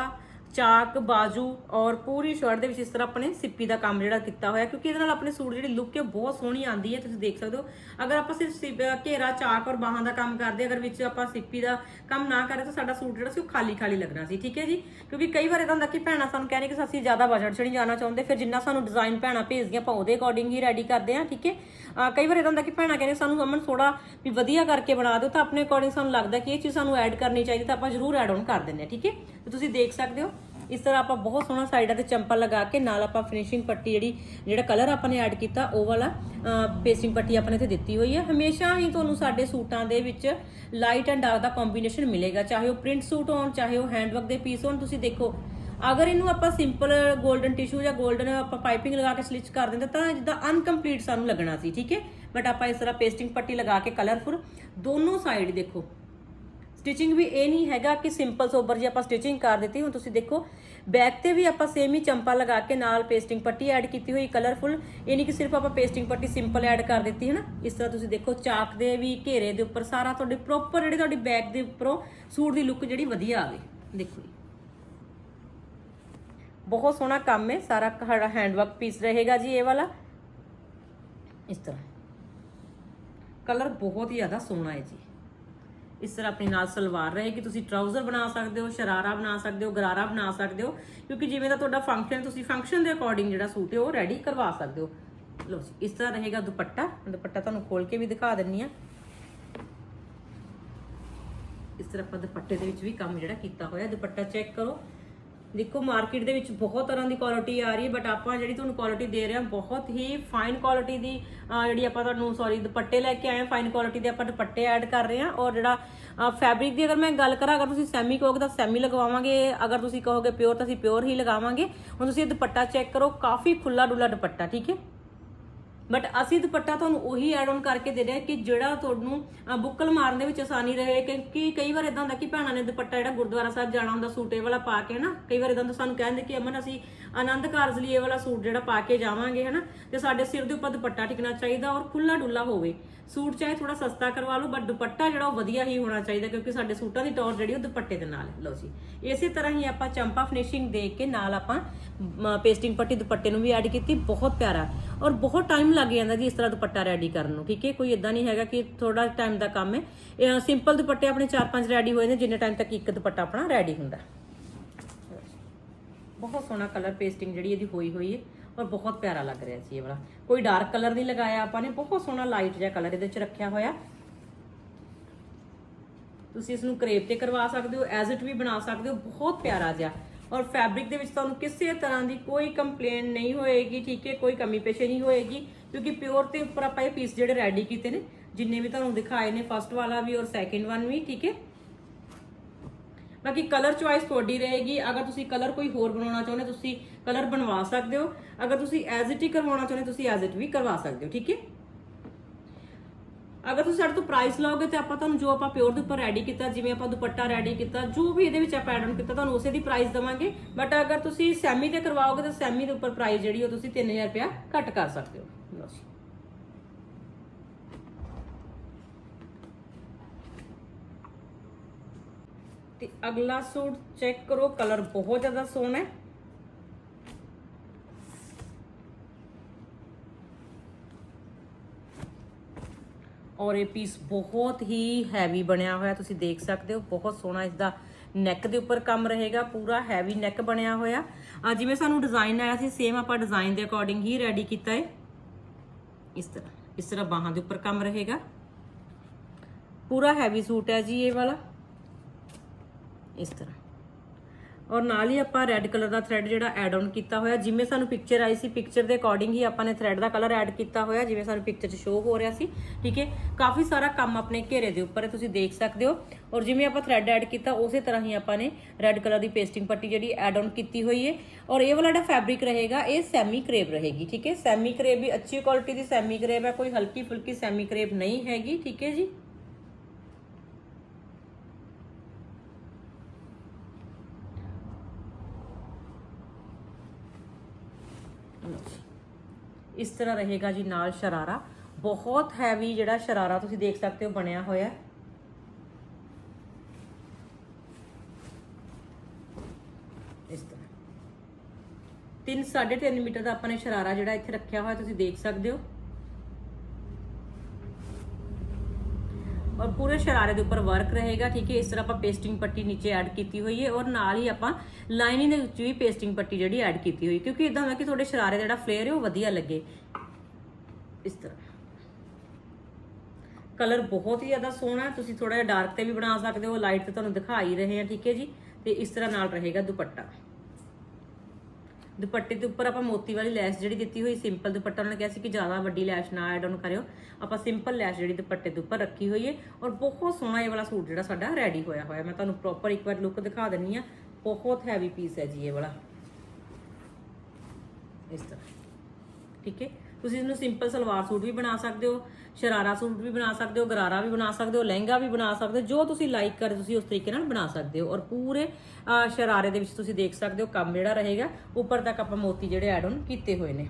S1: ਚਾਕ, ਬਾਜੂ ਔਰ ਪੂਰੀ ਸ਼ਰਟ ਦੇ ਵਿੱਚ ਇਸ ਤਰ੍ਹਾਂ ਆਪਣੇ ਸਿੱਪੀ ਦਾ ਕੰਮ ਜਿਹੜਾ ਕੀਤਾ ਹੋਇਆ, ਕਿਉਂਕਿ ਇਹਦੇ ਨਾਲ ਆਪਣੇ ਸੂਟ ਜਿਹੜੀ ਲੁੱਕ ਹੈ ਬਹੁਤ ਸੋਹਣੀ ਆਉਂਦੀ ਹੈ, ਤੁਸੀਂ ਦੇਖ ਸਕਦੇ ਹੋ। ਅਗਰ ਆਪਾਂ ਸਿਰਫ ਸਿਪ- ਘੇਰਾ, ਚਾਕ ਔਰ ਬਾਹਾਂ ਦਾ ਕੰਮ ਕਰਦੇ, ਅਗਰ ਵਿੱਚ ਆਪਾਂ ਸਿੱਪੀ ਦਾ ਕੰਮ ਨਾ ਕਰੇ ਤਾਂ ਸਾਡਾ ਸੂਟ ਜਿਹੜਾ ਸੀ ਉਹ ਖਾਲੀ ਖਾਲੀ ਲੱਗਣਾ ਸੀ, ਠੀਕ ਹੈ ਜੀ? ਕਿਉਂਕਿ ਕਈ ਵਾਰ ਇਦਾਂ ਹੁੰਦਾ ਕਿ ਭੈਣਾਂ ਸਾਨੂੰ ਕਹਿੰਦੇ ਕਿ ਅਸੀਂ ਜ਼ਿਆਦਾ ਬਜਟ 'ਚ ਨਹੀਂ ਜਾਣਾ ਚਾਹੁੰਦੇ, ਫਿਰ ਜਿੰਨਾ ਸਾਨੂੰ ਡਿਜ਼ਾਈਨ ਭੈਣਾਂ ਭੇਜਦੀਆਂ ਆਪਾਂ ਉਹਦੇ ਅਕੋਰਡਿੰਗ ਹੀ ਰੈਡੀ ਕਰਦੇ ਹਾਂ, ਠੀਕ ਹੈ? ਕਈ ਵਾਰ ਇਦਾਂ ਹੁੰਦਾ ਕਿ ਭੈਣਾਂ ਕਹਿੰਦੇ ਸਾਨੂੰ ਅਮਨ ਥੋੜਾ ਵੀ ਵਧੀਆ ਕਰਕੇ ਬਣਾ ਦਿਓ, ਤਾਂ ਆਪਣੇ ਅਕੋਰਡਿੰਗ ਸਾਨੂੰ ਲੱਗਦਾ ਕਿ ਇਹ ਚੀਜ਼ ਸਾਨੂੰ ਐਡ ਕਰਨੀ ਚਾਹੀਦੀ, ਤਾਂ ਆਪਾਂ ਜ਼ਰੂਰ ਐਡ ਆਨ ਕਰ ਦਿੰਦੇ ਹਾਂ, ਠੀਕ ਹੈ? ਤੇ ਤੁਸੀਂ ਦੇਖ ਸਕਦੇ ਹੋ, ਇਸ ਤਰ੍ਹਾਂ ਆਪਾਂ ਬਹੁਤ ਸੋਹਣਾ ਸਾਈਡਾਂ ਤੇ ਚੰਪਲ ਲਗਾ ਕੇ ਨਾਲ ਆਪਾਂ ਫਿਨਿਸ਼ਿੰਗ ਪੱਟੀ ਜਿਹੜੀ, ਜਿਹੜਾ ਕਲਰ ਆਪਾਂ ਨੇ ਐਡ ਕੀਤਾ, ਉਹ ਵਾਲਾ ਪੇਸਟਿੰਗ ਪੱਟੀ ਆਪਾਂ ਨੇ ਇੱਥੇ ਦਿੱਤੀ ਹੋਈ ਹੈ। ਹਮੇਸ਼ਾ ਹੀ ਤੁਹਾਨੂੰ ਸਾਡੇ ਸੂਟਾਂ ਦੇ ਵਿੱਚ ਲਾਈਟ ਐਂਡ ਡਾਰਕ ਦਾ ਕੰਬੀਨੇਸ਼ਨ ਮਿਲੇਗਾ, ਚਾਹੇ ਉਹ ਪ੍ਰਿੰਟ ਸੂਟ ਹੋਣ, ਚਾਹੇ ਉਹ ਹੈਂਡਵਰਕ ਦੇ ਪੀਸ ਹੋਣ, ਤੁਸੀਂ ਦੇਖੋ ਅਗਰ ਇਹਨੂੰ ਆਪਾਂ ਸਿੰਪਲ 골ਡਨ ਟਿਸ਼ੂ ਜਾਂ 골ਡਨ ਆਪਾਂ ਪਾਈਪਿੰਗ ਲਗਾ ਕੇ ਸਲਿਚ ਕਰ ਦਿੰਦੇ ਤਾਂ ਜਿੱਦਾਂ ਅਨਕੰਪਲੀਟ ਸਾਨੂੰ ਲੱਗਣਾ ਸੀ, ਠੀਕ ਹੈ? ਬਟ ਆਪਾਂ ਇਸ ਤਰ੍ਹਾਂ ਪੇਸਟਿੰਗ ਪੱਟੀ ਲਗਾ ਕੇ ਕਲਰਫੁਲ ਦੋਨੋਂ ਸਾਈਡ ਦੇਖੋ। ਸਟਿਚਿੰਗ ਵੀ ਇਹ ਨਹੀਂ ਹੈਗਾ ਕਿ ਸਿੰਪਲ ਸੋਬਰ ਜੀ ਆਪਾਂ ਸਟਿਚਿੰਗ ਕਰ ਦਿੱਤੀ, ਹੁਣ ਤੁਸੀਂ ਦੇਖੋ ਬੈਕ ਤੇ ਵੀ ਆਪਾਂ ਸੇਮ ਹੀ ਚੰਪਾ ਲਗਾ ਕੇ ਨਾਲ ਪੇਸਟਿੰਗ ਪੱਟੀ ਐਡ ਕੀਤੀ ਹੋਈ ਕਲਰਫੁਲ ਇਹ ਨਹੀਂ ਕਿ ਸਿਰਫ ਆਪਾਂ ਪੇਸਟਿੰਗ ਪੱਟੀ ਸਿੰਪਲ ਐਡ ਕਰ ਦਿੱਤੀ ਹੈ ਨਾ ਇਸ ਤਰ੍ਹਾਂ ਤੁਸੀਂ ਦੇਖੋ, ਚਾਕ ਦੇ ਵੀ ਘੇਰੇ ਦੇ ਉੱਪਰ ਸਾਰਾ ਤੁਹਾਡੇ ਪ੍ਰੋਪਰ ਜਿਹੜੇ ਤੁਹਾਡੀ ਬੈਕ ਦੇ ਉੱਪਰੋਂ ਸੂਟ ਦੀ ਲੁੱਕ ਜਿਹੜੀ ਵਧੀਆ ਆਵੇ। ਦੇਖੋ ਜੀ। ਬਹੁਤ ਸੋਹਣਾ ਕੰਮ ਹੈ, ਸਾਰਾ ਹੈਂਡਵਰਕ ਪੀਸ ਰਹੇਗਾ ਜੀ ਇਹ ਵਾਲਾ। ਇਸ ਤਰ੍ਹਾਂ। ਕਲਰ ਬਹੁਤ ਹੀ ਜ਼ਿਆਦਾ ਸੋਹਣਾ ਹੈ ਜੀ। ਇਸ ਤਰ੍ਹਾਂ ਆਪਣੇ ਨਾਲ ਸਲਵਾਰ ਰਹੇਗੀ, ਤੁਸੀਂ ਟਰਾਊਜ਼ਰ ਬਣਾ ਸਕਦੇ ਹੋ, ਸ਼ਰਾਰਾ ਬਣਾ ਸਕਦੇ ਹੋ, ਗਰਾਰਾ ਬਣਾ ਸਕਦੇ ਹੋ, ਕਿਉਂਕਿ ਜਿਵੇਂ ਦਾ ਤੁਹਾਡਾ ਫੰਕਸ਼ਨ ਤੁਸੀਂ ਫੰਕਸ਼ਨ ਦੇ ਅਕੋਰਡਿੰਗ ਜਿਹੜਾ ਸੂਟ ਹੈ, ਉਹ ਰੈਡੀ ਕਰਵਾ ਸਕਦੇ ਹੋ। ਲਓ ਜੀ, ਇਸ ਤਰ੍ਹਾਂ ਰਹੇਗਾ ਦੁਪੱਟਾ। ਦੁਪੱਟਾ ਤੁਹਾਨੂੰ ਖੋਲ ਕੇ ਵੀ ਦਿਖਾ ਦਿੰਨੀ ਆ ਇਸ ਤਰ੍ਹਾਂ ਆਪਾਂ ਦੁਪੱਟੇ ਦੇ ਵਿੱਚ ਵੀ ਕੰਮ ਜਿਹੜਾ ਕੀਤਾ ਹੋਇਆ, ਦੁਪੱਟਾ ਚੈੱਕ ਕਰੋ। ਦੇਖੋ ਮਾਰਕੀਟ ਦੇ ਵਿੱਚ ਬਹੁਤ ਤਰ੍ਹਾਂ ਦੀ ਕੁਆਲਿਟੀ ਆ ਰਹੀ ਹੈ ਬਟ ਆਪਾਂ ਜਿਹੜੀ ਤੁਹਾਨੂੰ ਕੁਆਲਿਟੀ ਦੇ ਰਹੇ ਹਾਂ, ਬਹੁਤ ਹੀ ਫਾਈਨ ਕੁਆਲਿਟੀ ਦੀ ਜਿਹੜੀ ਆਪਾਂ ਤੁਹਾਨੂੰ ਸੌਰੀ ਦੁਪੱਟੇ ਲੈ ਕੇ ਆਏ ਹਾਂ ਫਾਈਨ ਕੁਆਲਿਟੀ ਦੇ ਆਪਾਂ ਦੁਪੱਟੇ ਐਡ ਕਰ ਰਹੇ ਹਾਂ ਔਰ ਜਿਹੜਾ ਫੈਬਰਿਕ ਦੀ ਅਗਰ ਮੈਂ ਗੱਲ ਕਰਾਂ, ਅਗਰ ਤੁਸੀਂ ਸੈਮੀ ਕਹੋਗੇ ਤਾਂ ਸੈਮੀ ਲਗਵਾਵਾਂਗੇ, ਅਗਰ ਤੁਸੀਂ ਕਹੋਗੇ ਪਿਓਰ ਤਾਂ ਅਸੀਂ ਪਿਓਰ ਹੀ ਲਗਾਵਾਂਗੇ। ਹੁਣ ਤੁਸੀਂ ਇਹ ਦੁਪੱਟਾ ਚੈੱਕ ਕਰੋ, ਕਾਫੀ ਖੁੱਲਾ ਡੁੱਲਾ ਦੁਪੱਟਾ, ਠੀਕ ਹੈ? ਬਟ ਅਸੀਂ ਦੁਪੱਟਾ ਤੁਹਾਨੂੰ ਉਹੀ ਐਡ ਆਨ ਕਰਕੇ ਦੇ ਰਹੇ ਹਾਂ ਕਿ ਜਿਹੜਾ ਤੁਹਾਨੂੰ ਬੁੱਕਲ ਮਾਰਨ ਦੇ ਵਿੱਚ ਆਸਾਨੀ ਰਹੇ ਕਿਉਂਕਿ ਕਈ ਵਾਰ ਇਦਾਂ ਹੁੰਦਾ ਕਿ ਭੈਣਾਂ ਨੇ ਦੁਪੱਟਾ ਜਿਹੜਾ ਗੁਰਦੁਆਰਾ ਸਾਹਿਬ ਜਾਣਾ ਹੁੰਦਾ, ਸੂਟੇ ਵਾਲਾ ਪਾ ਕੇ ਨਾ ਕਈ ਵਾਰ ਇਦਾਂ ਹੁੰਦਾ ਸਾਨੂੰ ਕਹਿੰਦੇ ਕਿ ਅਮਨ ਅਸੀਂ ਆਨੰਦ ਕਾਰਜ ਲਈ ਇਹ ਵਾਲਾ ਸੂਟ ਜਿਹੜਾ ਪਾ ਕੇ ਜਾਵਾਂਗੇ, ਹਨਾ? ਤੇ ਸਾਡੇ ਸਿਰ ਦੇ ਉੱਪਰ ਦੁਪੱਟਾ ਟਿਕਣਾ ਚਾਹੀਦਾ ਔਰ ਖੁੱਲਾ ਡੁੱਲਾ ਹੋਵੇ। ਸੂਟ ਚਾਹੇ ਥੋੜਾ ਸਸਤਾ ਕਰਵਾ ਲਓ ਬਟ ਦੁਪੱਟਾ ਜਿਹੜਾ ਉਹ ਵਧੀਆ ਹੀ ਹੋਣਾ ਚਾਹੀਦਾ ਕਿਉਂਕਿ ਸਾਡੇ ਸੂਟਾਂ ਦੀ ਟੌਰ ਜਿਹੜੀ ਉਹ ਦੁਪੱਟੇ ਦੇ ਨਾਲ ਲਓ ਜੀ, ਇਸੇ ਤਰ੍ਹਾਂ ਹੀ ਆਪਾਂ ਚੰਪਾ ਫਿਨਿਸ਼ਿੰਗ ਦੇ ਕੇ ਨਾਲ ਆਪਾਂ ਪੇਸਟਿੰਗ ਪੱਟੀ ਦੁਪੱਟੇ ਨੂੰ ਵੀ ਐਡ ਕੀਤੀ, ਬਹੁਤ ਪਿਆਰਾ। ਔਰ ਬਹੁਤ ਟਾਈਮ ਲੱਗ ਜਾਂਦਾ ਜੀ ਇਸ ਤਰ੍ਹਾਂ ਦੁਪੱਟਾ ਰੈਡੀ ਕਰਨ ਨੂੰ, ਠੀਕ ਹੈ? ਕੋਈ ਇਦਾਂ ਨਹੀਂ ਹੈਗਾ ਕਿ ਥੋੜਾ ਟਾਈਮ ਦਾ ਕੰਮ ਹੈ। ਸਿੰਪਲ ਦੁਪੱਟੇ ਆਪਣੇ 4-5 ਰੈਡੀ ਹੋਏ ਨੇ, ਜਿੰਨੇ ਟਾਈਮ ਤੱਕ ਇੱਕ ਦੁਪੱਟਾ ਆਪਣਾ ਰੈਡੀ ਹੁੰਦਾ। ਬਹੁਤ ਸੋਹਣਾ ਕਲਰ ਪੇਸਟਿੰਗ ਜਿਹੜੀ ਇਹਦੀ ਹੋਈ ਹੋਈ ਹੈ ਔਰ ਬਹੁਤ ਪਿਆਰਾ ਲੱਗ ਰਿਹਾ ਸੀ ਇਹ ਵਾਲਾ। ਕੋਈ ਡਾਰਕ ਕਲਰ ਨਹੀਂ ਲਗਾਇਆ ਆਪਾਂ ਨੇ, ਬਹੁਤ ਸੋਹਣਾ ਲਾਈਟ ਜਿਹਾ ਕਲਰ ਇਹਦੇ ਵਿੱਚ ਰੱਖਿਆ ਹੋਇਆ। ਤੁਸੀਂ ਇਸ ਨੂੰ ਕਰੇਪ ਤੇ ਕਰਵਾ ਸਕਦੇ ਹੋ ਐਜ਼ ਇਟ ਵੀ ਬਣਾ ਸਕਦੇ ਹੋ, ਬਹੁਤ ਪਿਆਰਾ ਜਿਹਾ। ਔਰ ਫੈਬਰਿਕ ਦੇ ਵਿੱਚ ਤੁਹਾਨੂੰ ਕਿਸੇ ਤਰ੍ਹਾਂ ਦੀ ਕੋਈ ਕੰਪਲੇਨ ਨਹੀਂ ਹੋਏਗੀ, ਠੀਕ ਹੈ? ਕੋਈ ਕਮੀ ਪੇਸ਼ੇ ਨਹੀਂ ਹੋਏਗੀ, ਕਿਉਂਕਿ ਪਿਓਰ ਤੇ ਉੱਪਰ ਆਪਾਂ ਇਹ ਪੀਸ ਜਿਹੜੇ ਰੈਡੀ ਕੀਤੇ ਨੇ, ਜਿੰਨੇ ਵੀ ਤੁਹਾਨੂੰ ਦਿਖਾਏ ਨੇ ਫਸਟ ਵਾਲਾ ਵੀ ਔਰ ਸੈਕਿੰਡ ਵਨ ਵੀ, ਠੀਕ ਹੈ? ਬਾਕੀ ਕਲਰ ਚੁਆਇਸ ਤੁਹਾਡੀ ਰਹੇਗੀ। ਅਗਰ ਤੁਸੀਂ ਕਲਰ ਕੋਈ ਹੋਰ ਬਣਾਉਣਾ ਚਾਹੁੰਦੇ, ਤੁਸੀਂ ਕਲਰ ਬਣਵਾ ਸਕਦੇ ਹੋ। ਅਗਰ ਤੁਸੀਂ ਐਜ਼ ਇਟ ਹੀ ਕਰਵਾਉਣਾ ਚਾਹੁੰਦੇ, ਤੁਸੀਂ ਐਜ਼ ਇਟ ਵੀ ਕਰਵਾ ਸਕਦੇ ਹੋ, ਠੀਕ ਹੈ? ਅਗਰ ਤੁਸੀਂ ਸਾਡੇ ਤੋਂ ਪ੍ਰਾਈਸ ਲਓਗੇ ਤੇ ਆਪਾਂ ਤੁਹਾਨੂੰ ਜੋ ਆਪਾਂ ਪਿਓਰ ਦੇ ਉੱਪਰ ਰੈਡੀ ਕੀਤਾ, ਜਿਵੇਂ ਆਪਾਂ ਦੁਪੱਟਾ ਰੈਡੀ ਕੀਤਾ, ਜੋ ਵੀ ਇਹਦੇ ਵਿੱਚ ਆਪਾਂ ਐਡ ਕੀਤਾ, ਤੁਹਾਨੂੰ ਉਸੇ ਦੀ ਪ੍ਰਾਈਸ ਦਵਾਂਗੇ। ਬਟ ਅਗਰ ਤੁਸੀਂ ਸੈਮੀ ਤੇ ਕਰਵਾਓਗੇ, ਤਾਂ ਸੈਮੀ ਦੇ ਉੱਪਰ ਪ੍ਰਾਈਸ ਜਿਹੜੀ ਉਹ ਤੁਸੀਂ 3000 ਰੁਪਇਆ ਘੱਟ ਕਰ ਸਕਦੇ ਹੋ ਲਓ ਜੀ ਤੇ ਅਗਲਾ ਸੂਟ ਚੈੱਕ ਕਰੋ, ਕਲਰ ਬਹੁਤ ਜ਼ਿਆਦਾ ਸੋਹਣਾ ਹੈ। ਔਰ ਇਹ ਪੀਸ ਬਹੁਤ ਹੀ ਹੈਵੀ ਬਣਿਆ ਹੋਇਆ, ਤੁਸੀਂ ਦੇਖ ਸਕਦੇ ਹੋ, ਬਹੁਤ ਸੋਹਣਾ ਇਸ ਦਾ ਨੈਕ ਦੇ ਉੱਪਰ ਕੰਮ ਰਹੇਗਾ, ਪੂਰਾ ਹੈਵੀ ਨੈਕ ਬਣਿਆ ਹੋਇਆ। ਆ ਜਿਵੇਂ ਸਾਨੂੰ ਡਿਜ਼ਾਈਨ ਆਇਆ ਸੀ ਸੇਮ ਆਪਾਂ ਡਿਜ਼ਾਈਨ ਦੇ ਅਕੋਰਡਿੰਗ ਹੀ ਰੈਡੀ ਕੀਤਾ ਹੈ। ਇਸ ਤਰ੍ਹਾਂ ਇਸ ਤਰ੍ਹਾਂ ਬਾਹਾਂ ਦੇ ਉੱਪਰ ਕੰਮ ਰਹੇਗਾ। ਪੂਰਾ ਹੈਵੀ ਸੂਟ ਹੈ ਜੀ ਇਹ ਵਾਲਾ। ਇਸ ਤਰ੍ਹਾਂ। ਔਰ ਨਾਲ ਹੀ ਆਪਾਂ ਰੈੱਡ ਕਲਰ ਦਾ ਥ੍ਰੈਡ ਜਿਹੜਾ ਐਡ ਆਨ ਕੀਤਾ ਹੋਇਆ, ਜਿਵੇਂ ਸਾਨੂੰ ਪਿਕਚਰ ਆਈ ਸੀ ਪਿਕਚਰ ਦੇ ਅਕੋਰਡਿੰਗ ਹੀ ਆਪਾਂ ਨੇ ਥ੍ਰੈਡ ਦਾ ਕਲਰ ਐਡ ਕੀਤਾ ਹੋਇਆ, ਜਿਵੇਂ ਸਾਨੂੰ ਪਿਕਚਰ 'ਚ ਸ਼ੋਅ ਹੋ ਰਿਹਾ ਸੀ, ਠੀਕ ਹੈ? ਕਾਫੀ ਸਾਰਾ ਕੰਮ ਆਪਣੇ ਘੇਰੇ ਦੇ ਉੱਪਰ ਹੈ, ਤੁਸੀਂ ਦੇਖ ਸਕਦੇ ਹੋ। ਔਰ ਜਿਵੇਂ ਆਪਾਂ ਥ੍ਰੈਡ ਐਡ ਕੀਤਾ, ਉਸੇ ਤਰ੍ਹਾਂ ਹੀ ਆਪਾਂ ਨੇ ਰੈੱਡ ਕਲਰ ਦੀ ਪੇਸਟਿੰਗ ਪੱਟੀ ਜਿਹੜੀ ਐਡ ਆਨ ਕੀਤੀ ਹੋਈ ਹੈ। ਔਰ ਇਹ ਵਾਲਾ ਜਿਹੜਾ ਫੈਬਰਿਕ ਰਹੇਗਾ, ਇਹ ਸੈਮੀ ਕਰੇਬ ਰਹੇਗੀ, ਠੀਕ ਹੈ? ਸੈਮੀ ਕਰੇਬ ਵੀ ਅੱਛੀ ਕੁਆਲਿਟੀ ਦੀ ਸੈਮੀ ਕਰੇਬ ਹੈ, ਕੋਈ ਹਲਕੀ ਫੁਲਕੀ ਸੈਮੀ ਕਰੇਬ ਨਹੀਂ ਹੈਗੀ, ਠੀਕ ਹੈ ਜੀ? ਇਸ ਤਰ੍ਹਾਂ ਰਹੇਗਾ ਜੀ ਨਾਲ ਸ਼ਰਾਰਾ। ਬਹੁਤ ਹੈਵੀ ਜਿਹੜਾ ਸ਼ਰਾਰਾ ਤੁਸੀਂ ਦੇਖ ਸਕਦੇ ਹੋ ਬਣਿਆ ਹੋਇਆ ਇਸ ਤਰ੍ਹਾਂ। 3 3.5 ਮੀਟਰ ਦਾ ਆਪਾਂ ਨੇ ਸ਼ਰਾਰਾ ਜਿਹੜਾ ਇੱਥੇ ਰੱਖਿਆ ਹੋਇਆ ਤੁਸੀਂ ਦੇਖ ਸਕਦੇ ਹੋ। ਔਰ ਪੂਰੇ ਸ਼ਰਾਰੇ ਦੇ ਉੱਪਰ ਵਰਕ ਰਹੇਗਾ, ਠੀਕ ਹੈ, ਇਸ ਤਰ੍ਹਾਂ ਆਪਾਂ ਪੇਸਟਿੰਗ ਪੱਟੀ ਨੀਚੇ ਐਡ ਕੀਤੀ ਹੋਈ ਹੈ ਔਰ ਨਾਲ ਹੀ ਆਪਾਂ ਲਾਈਨਿੰਗ ਦੇ ਵਿੱਚ ਵੀ ਪੇਸਟਿੰਗ ਪੱਟੀ ਜਿਹੜੀ ਐਡ ਕੀਤੀ ਹੋਈ ਕਿਉਂਕਿ ਇਦਾਂ ਹੁੰਦਾ ਕਿ ਤੁਹਾਡੇ ਸ਼ਰਾਰੇ ਦਾ ਜਿਹੜਾ ਫਲੇਅਰ ਹੈ ਉਹ ਵਧੀਆ ਲੱਗੇ। ਇਸ ਤਰ੍ਹਾਂ। ਕਲਰ ਬਹੁਤ ਹੀ ਜ਼ਿਆਦਾ ਸੋਹਣਾ ਤੁਸੀਂ ਥੋੜਾ ਜਿਹਾ ਡਾਰਕ ਤੇ ਵੀ ਬਣਾ ਸਕਦੇ ਹੋ ਲਾਈਟ ਤੇ ਤੁਹਾਨੂੰ ਦਿਖਾ ਹੀ ਰਹੇ ਹਾਂ, ਠੀਕ ਹੈ ਜੀ, ਤੇ ਇਸ ਤਰ੍ਹਾਂ ਨਾਲ ਰਹੇਗਾ ਦੁਪੱਟਾ। ਦੁਪੱਟੇ ਦੇ ਉੱਪਰ ਆਪਾਂ ਮੋਤੀ ਵਾਲੀ ਲੈਸ ਜਿਹੜੀ ਦਿੱਤੀ ਹੋਈ ਸਿੰਪਲ ਦੁਪੱਟਾ, ਉਹਨਾਂ ਨੇ ਕਿਹਾ ਸੀ ਕਿ ਜ਼ਿਆਦਾ ਵੱਡੀ ਲੈਸ਼ ਨਾ ਐਡ ਆਨ ਕਰਿਓ। ਆਪਾਂ ਸਿੰਪਲ ਲੈਸ਼ ਜਿਹੜੀ ਦੁਪੱਟੇ ਦੇ ਉੱਪਰ ਰੱਖੀ ਹੋਈ ਹੈ ਔਰ ਬਹੁਤ ਸੋਹਣਾ ਇਹ ਵਾਲਾ ਸੂਟ ਜਿਹੜਾ ਸਾਡਾ ਰੈਡੀ ਹੋਇਆ ਹੋਇਆ। ਮੈਂ ਤੁਹਾਨੂੰ ਪ੍ਰੋਪਰ ਇੱਕ ਵਾਰ ਲੁੱਕ ਦਿਖਾ ਦਿੰਨੀ ਆ। ਬਹੁਤ ਹੈਵੀ ਪੀਸ ਹੈ ਜੀ ਇਹ ਵਾਲਾ। ਇਸ ਤਰ੍ਹਾਂ। ਠੀਕ ਹੈ ਤੁਸੀਂ ਇਹਨੂੰ ਸਿੰਪਲ ਸਲਵਾਰ ਸੂਟ ਵੀ ਬਣਾ ਸਕਦੇ ਹੋ, ਸ਼ਰਾਰਾ ਸੂਟ ਵੀ ਬਣਾ ਸਕਦੇ ਹੋ, ਗਰਾਰਾ ਵੀ ਬਣਾ ਸਕਦੇ ਹੋ, ਲਹਿੰਗਾ ਵੀ ਬਣਾ ਸਕਦੇ ਹੋ, ਜੋ ਤੁਸੀਂ ਲਾਈਕ ਕਰਦੇ ਤੁਸੀਂ ਉਸ ਤਰੀਕੇ ਨਾਲ ਬਣਾ ਸਕਦੇ ਹੋ ਔਰ ਪੂਰੇ ਸ਼ਰਾਰੇ ਦੇ ਵਿੱਚ ਤੁਸੀਂ ਦੇਖ ਸਕਦੇ ਹੋ ਕੰਮ ਜਿਹੜਾ ਰਹੇਗਾ, ਉੱਪਰ ਤੱਕ ਆਪਾਂ ਮੋਤੀ ਜਿਹੜੇ ਐਡ ਆਨ ਕੀਤੇ ਹੋਏ ਨੇ।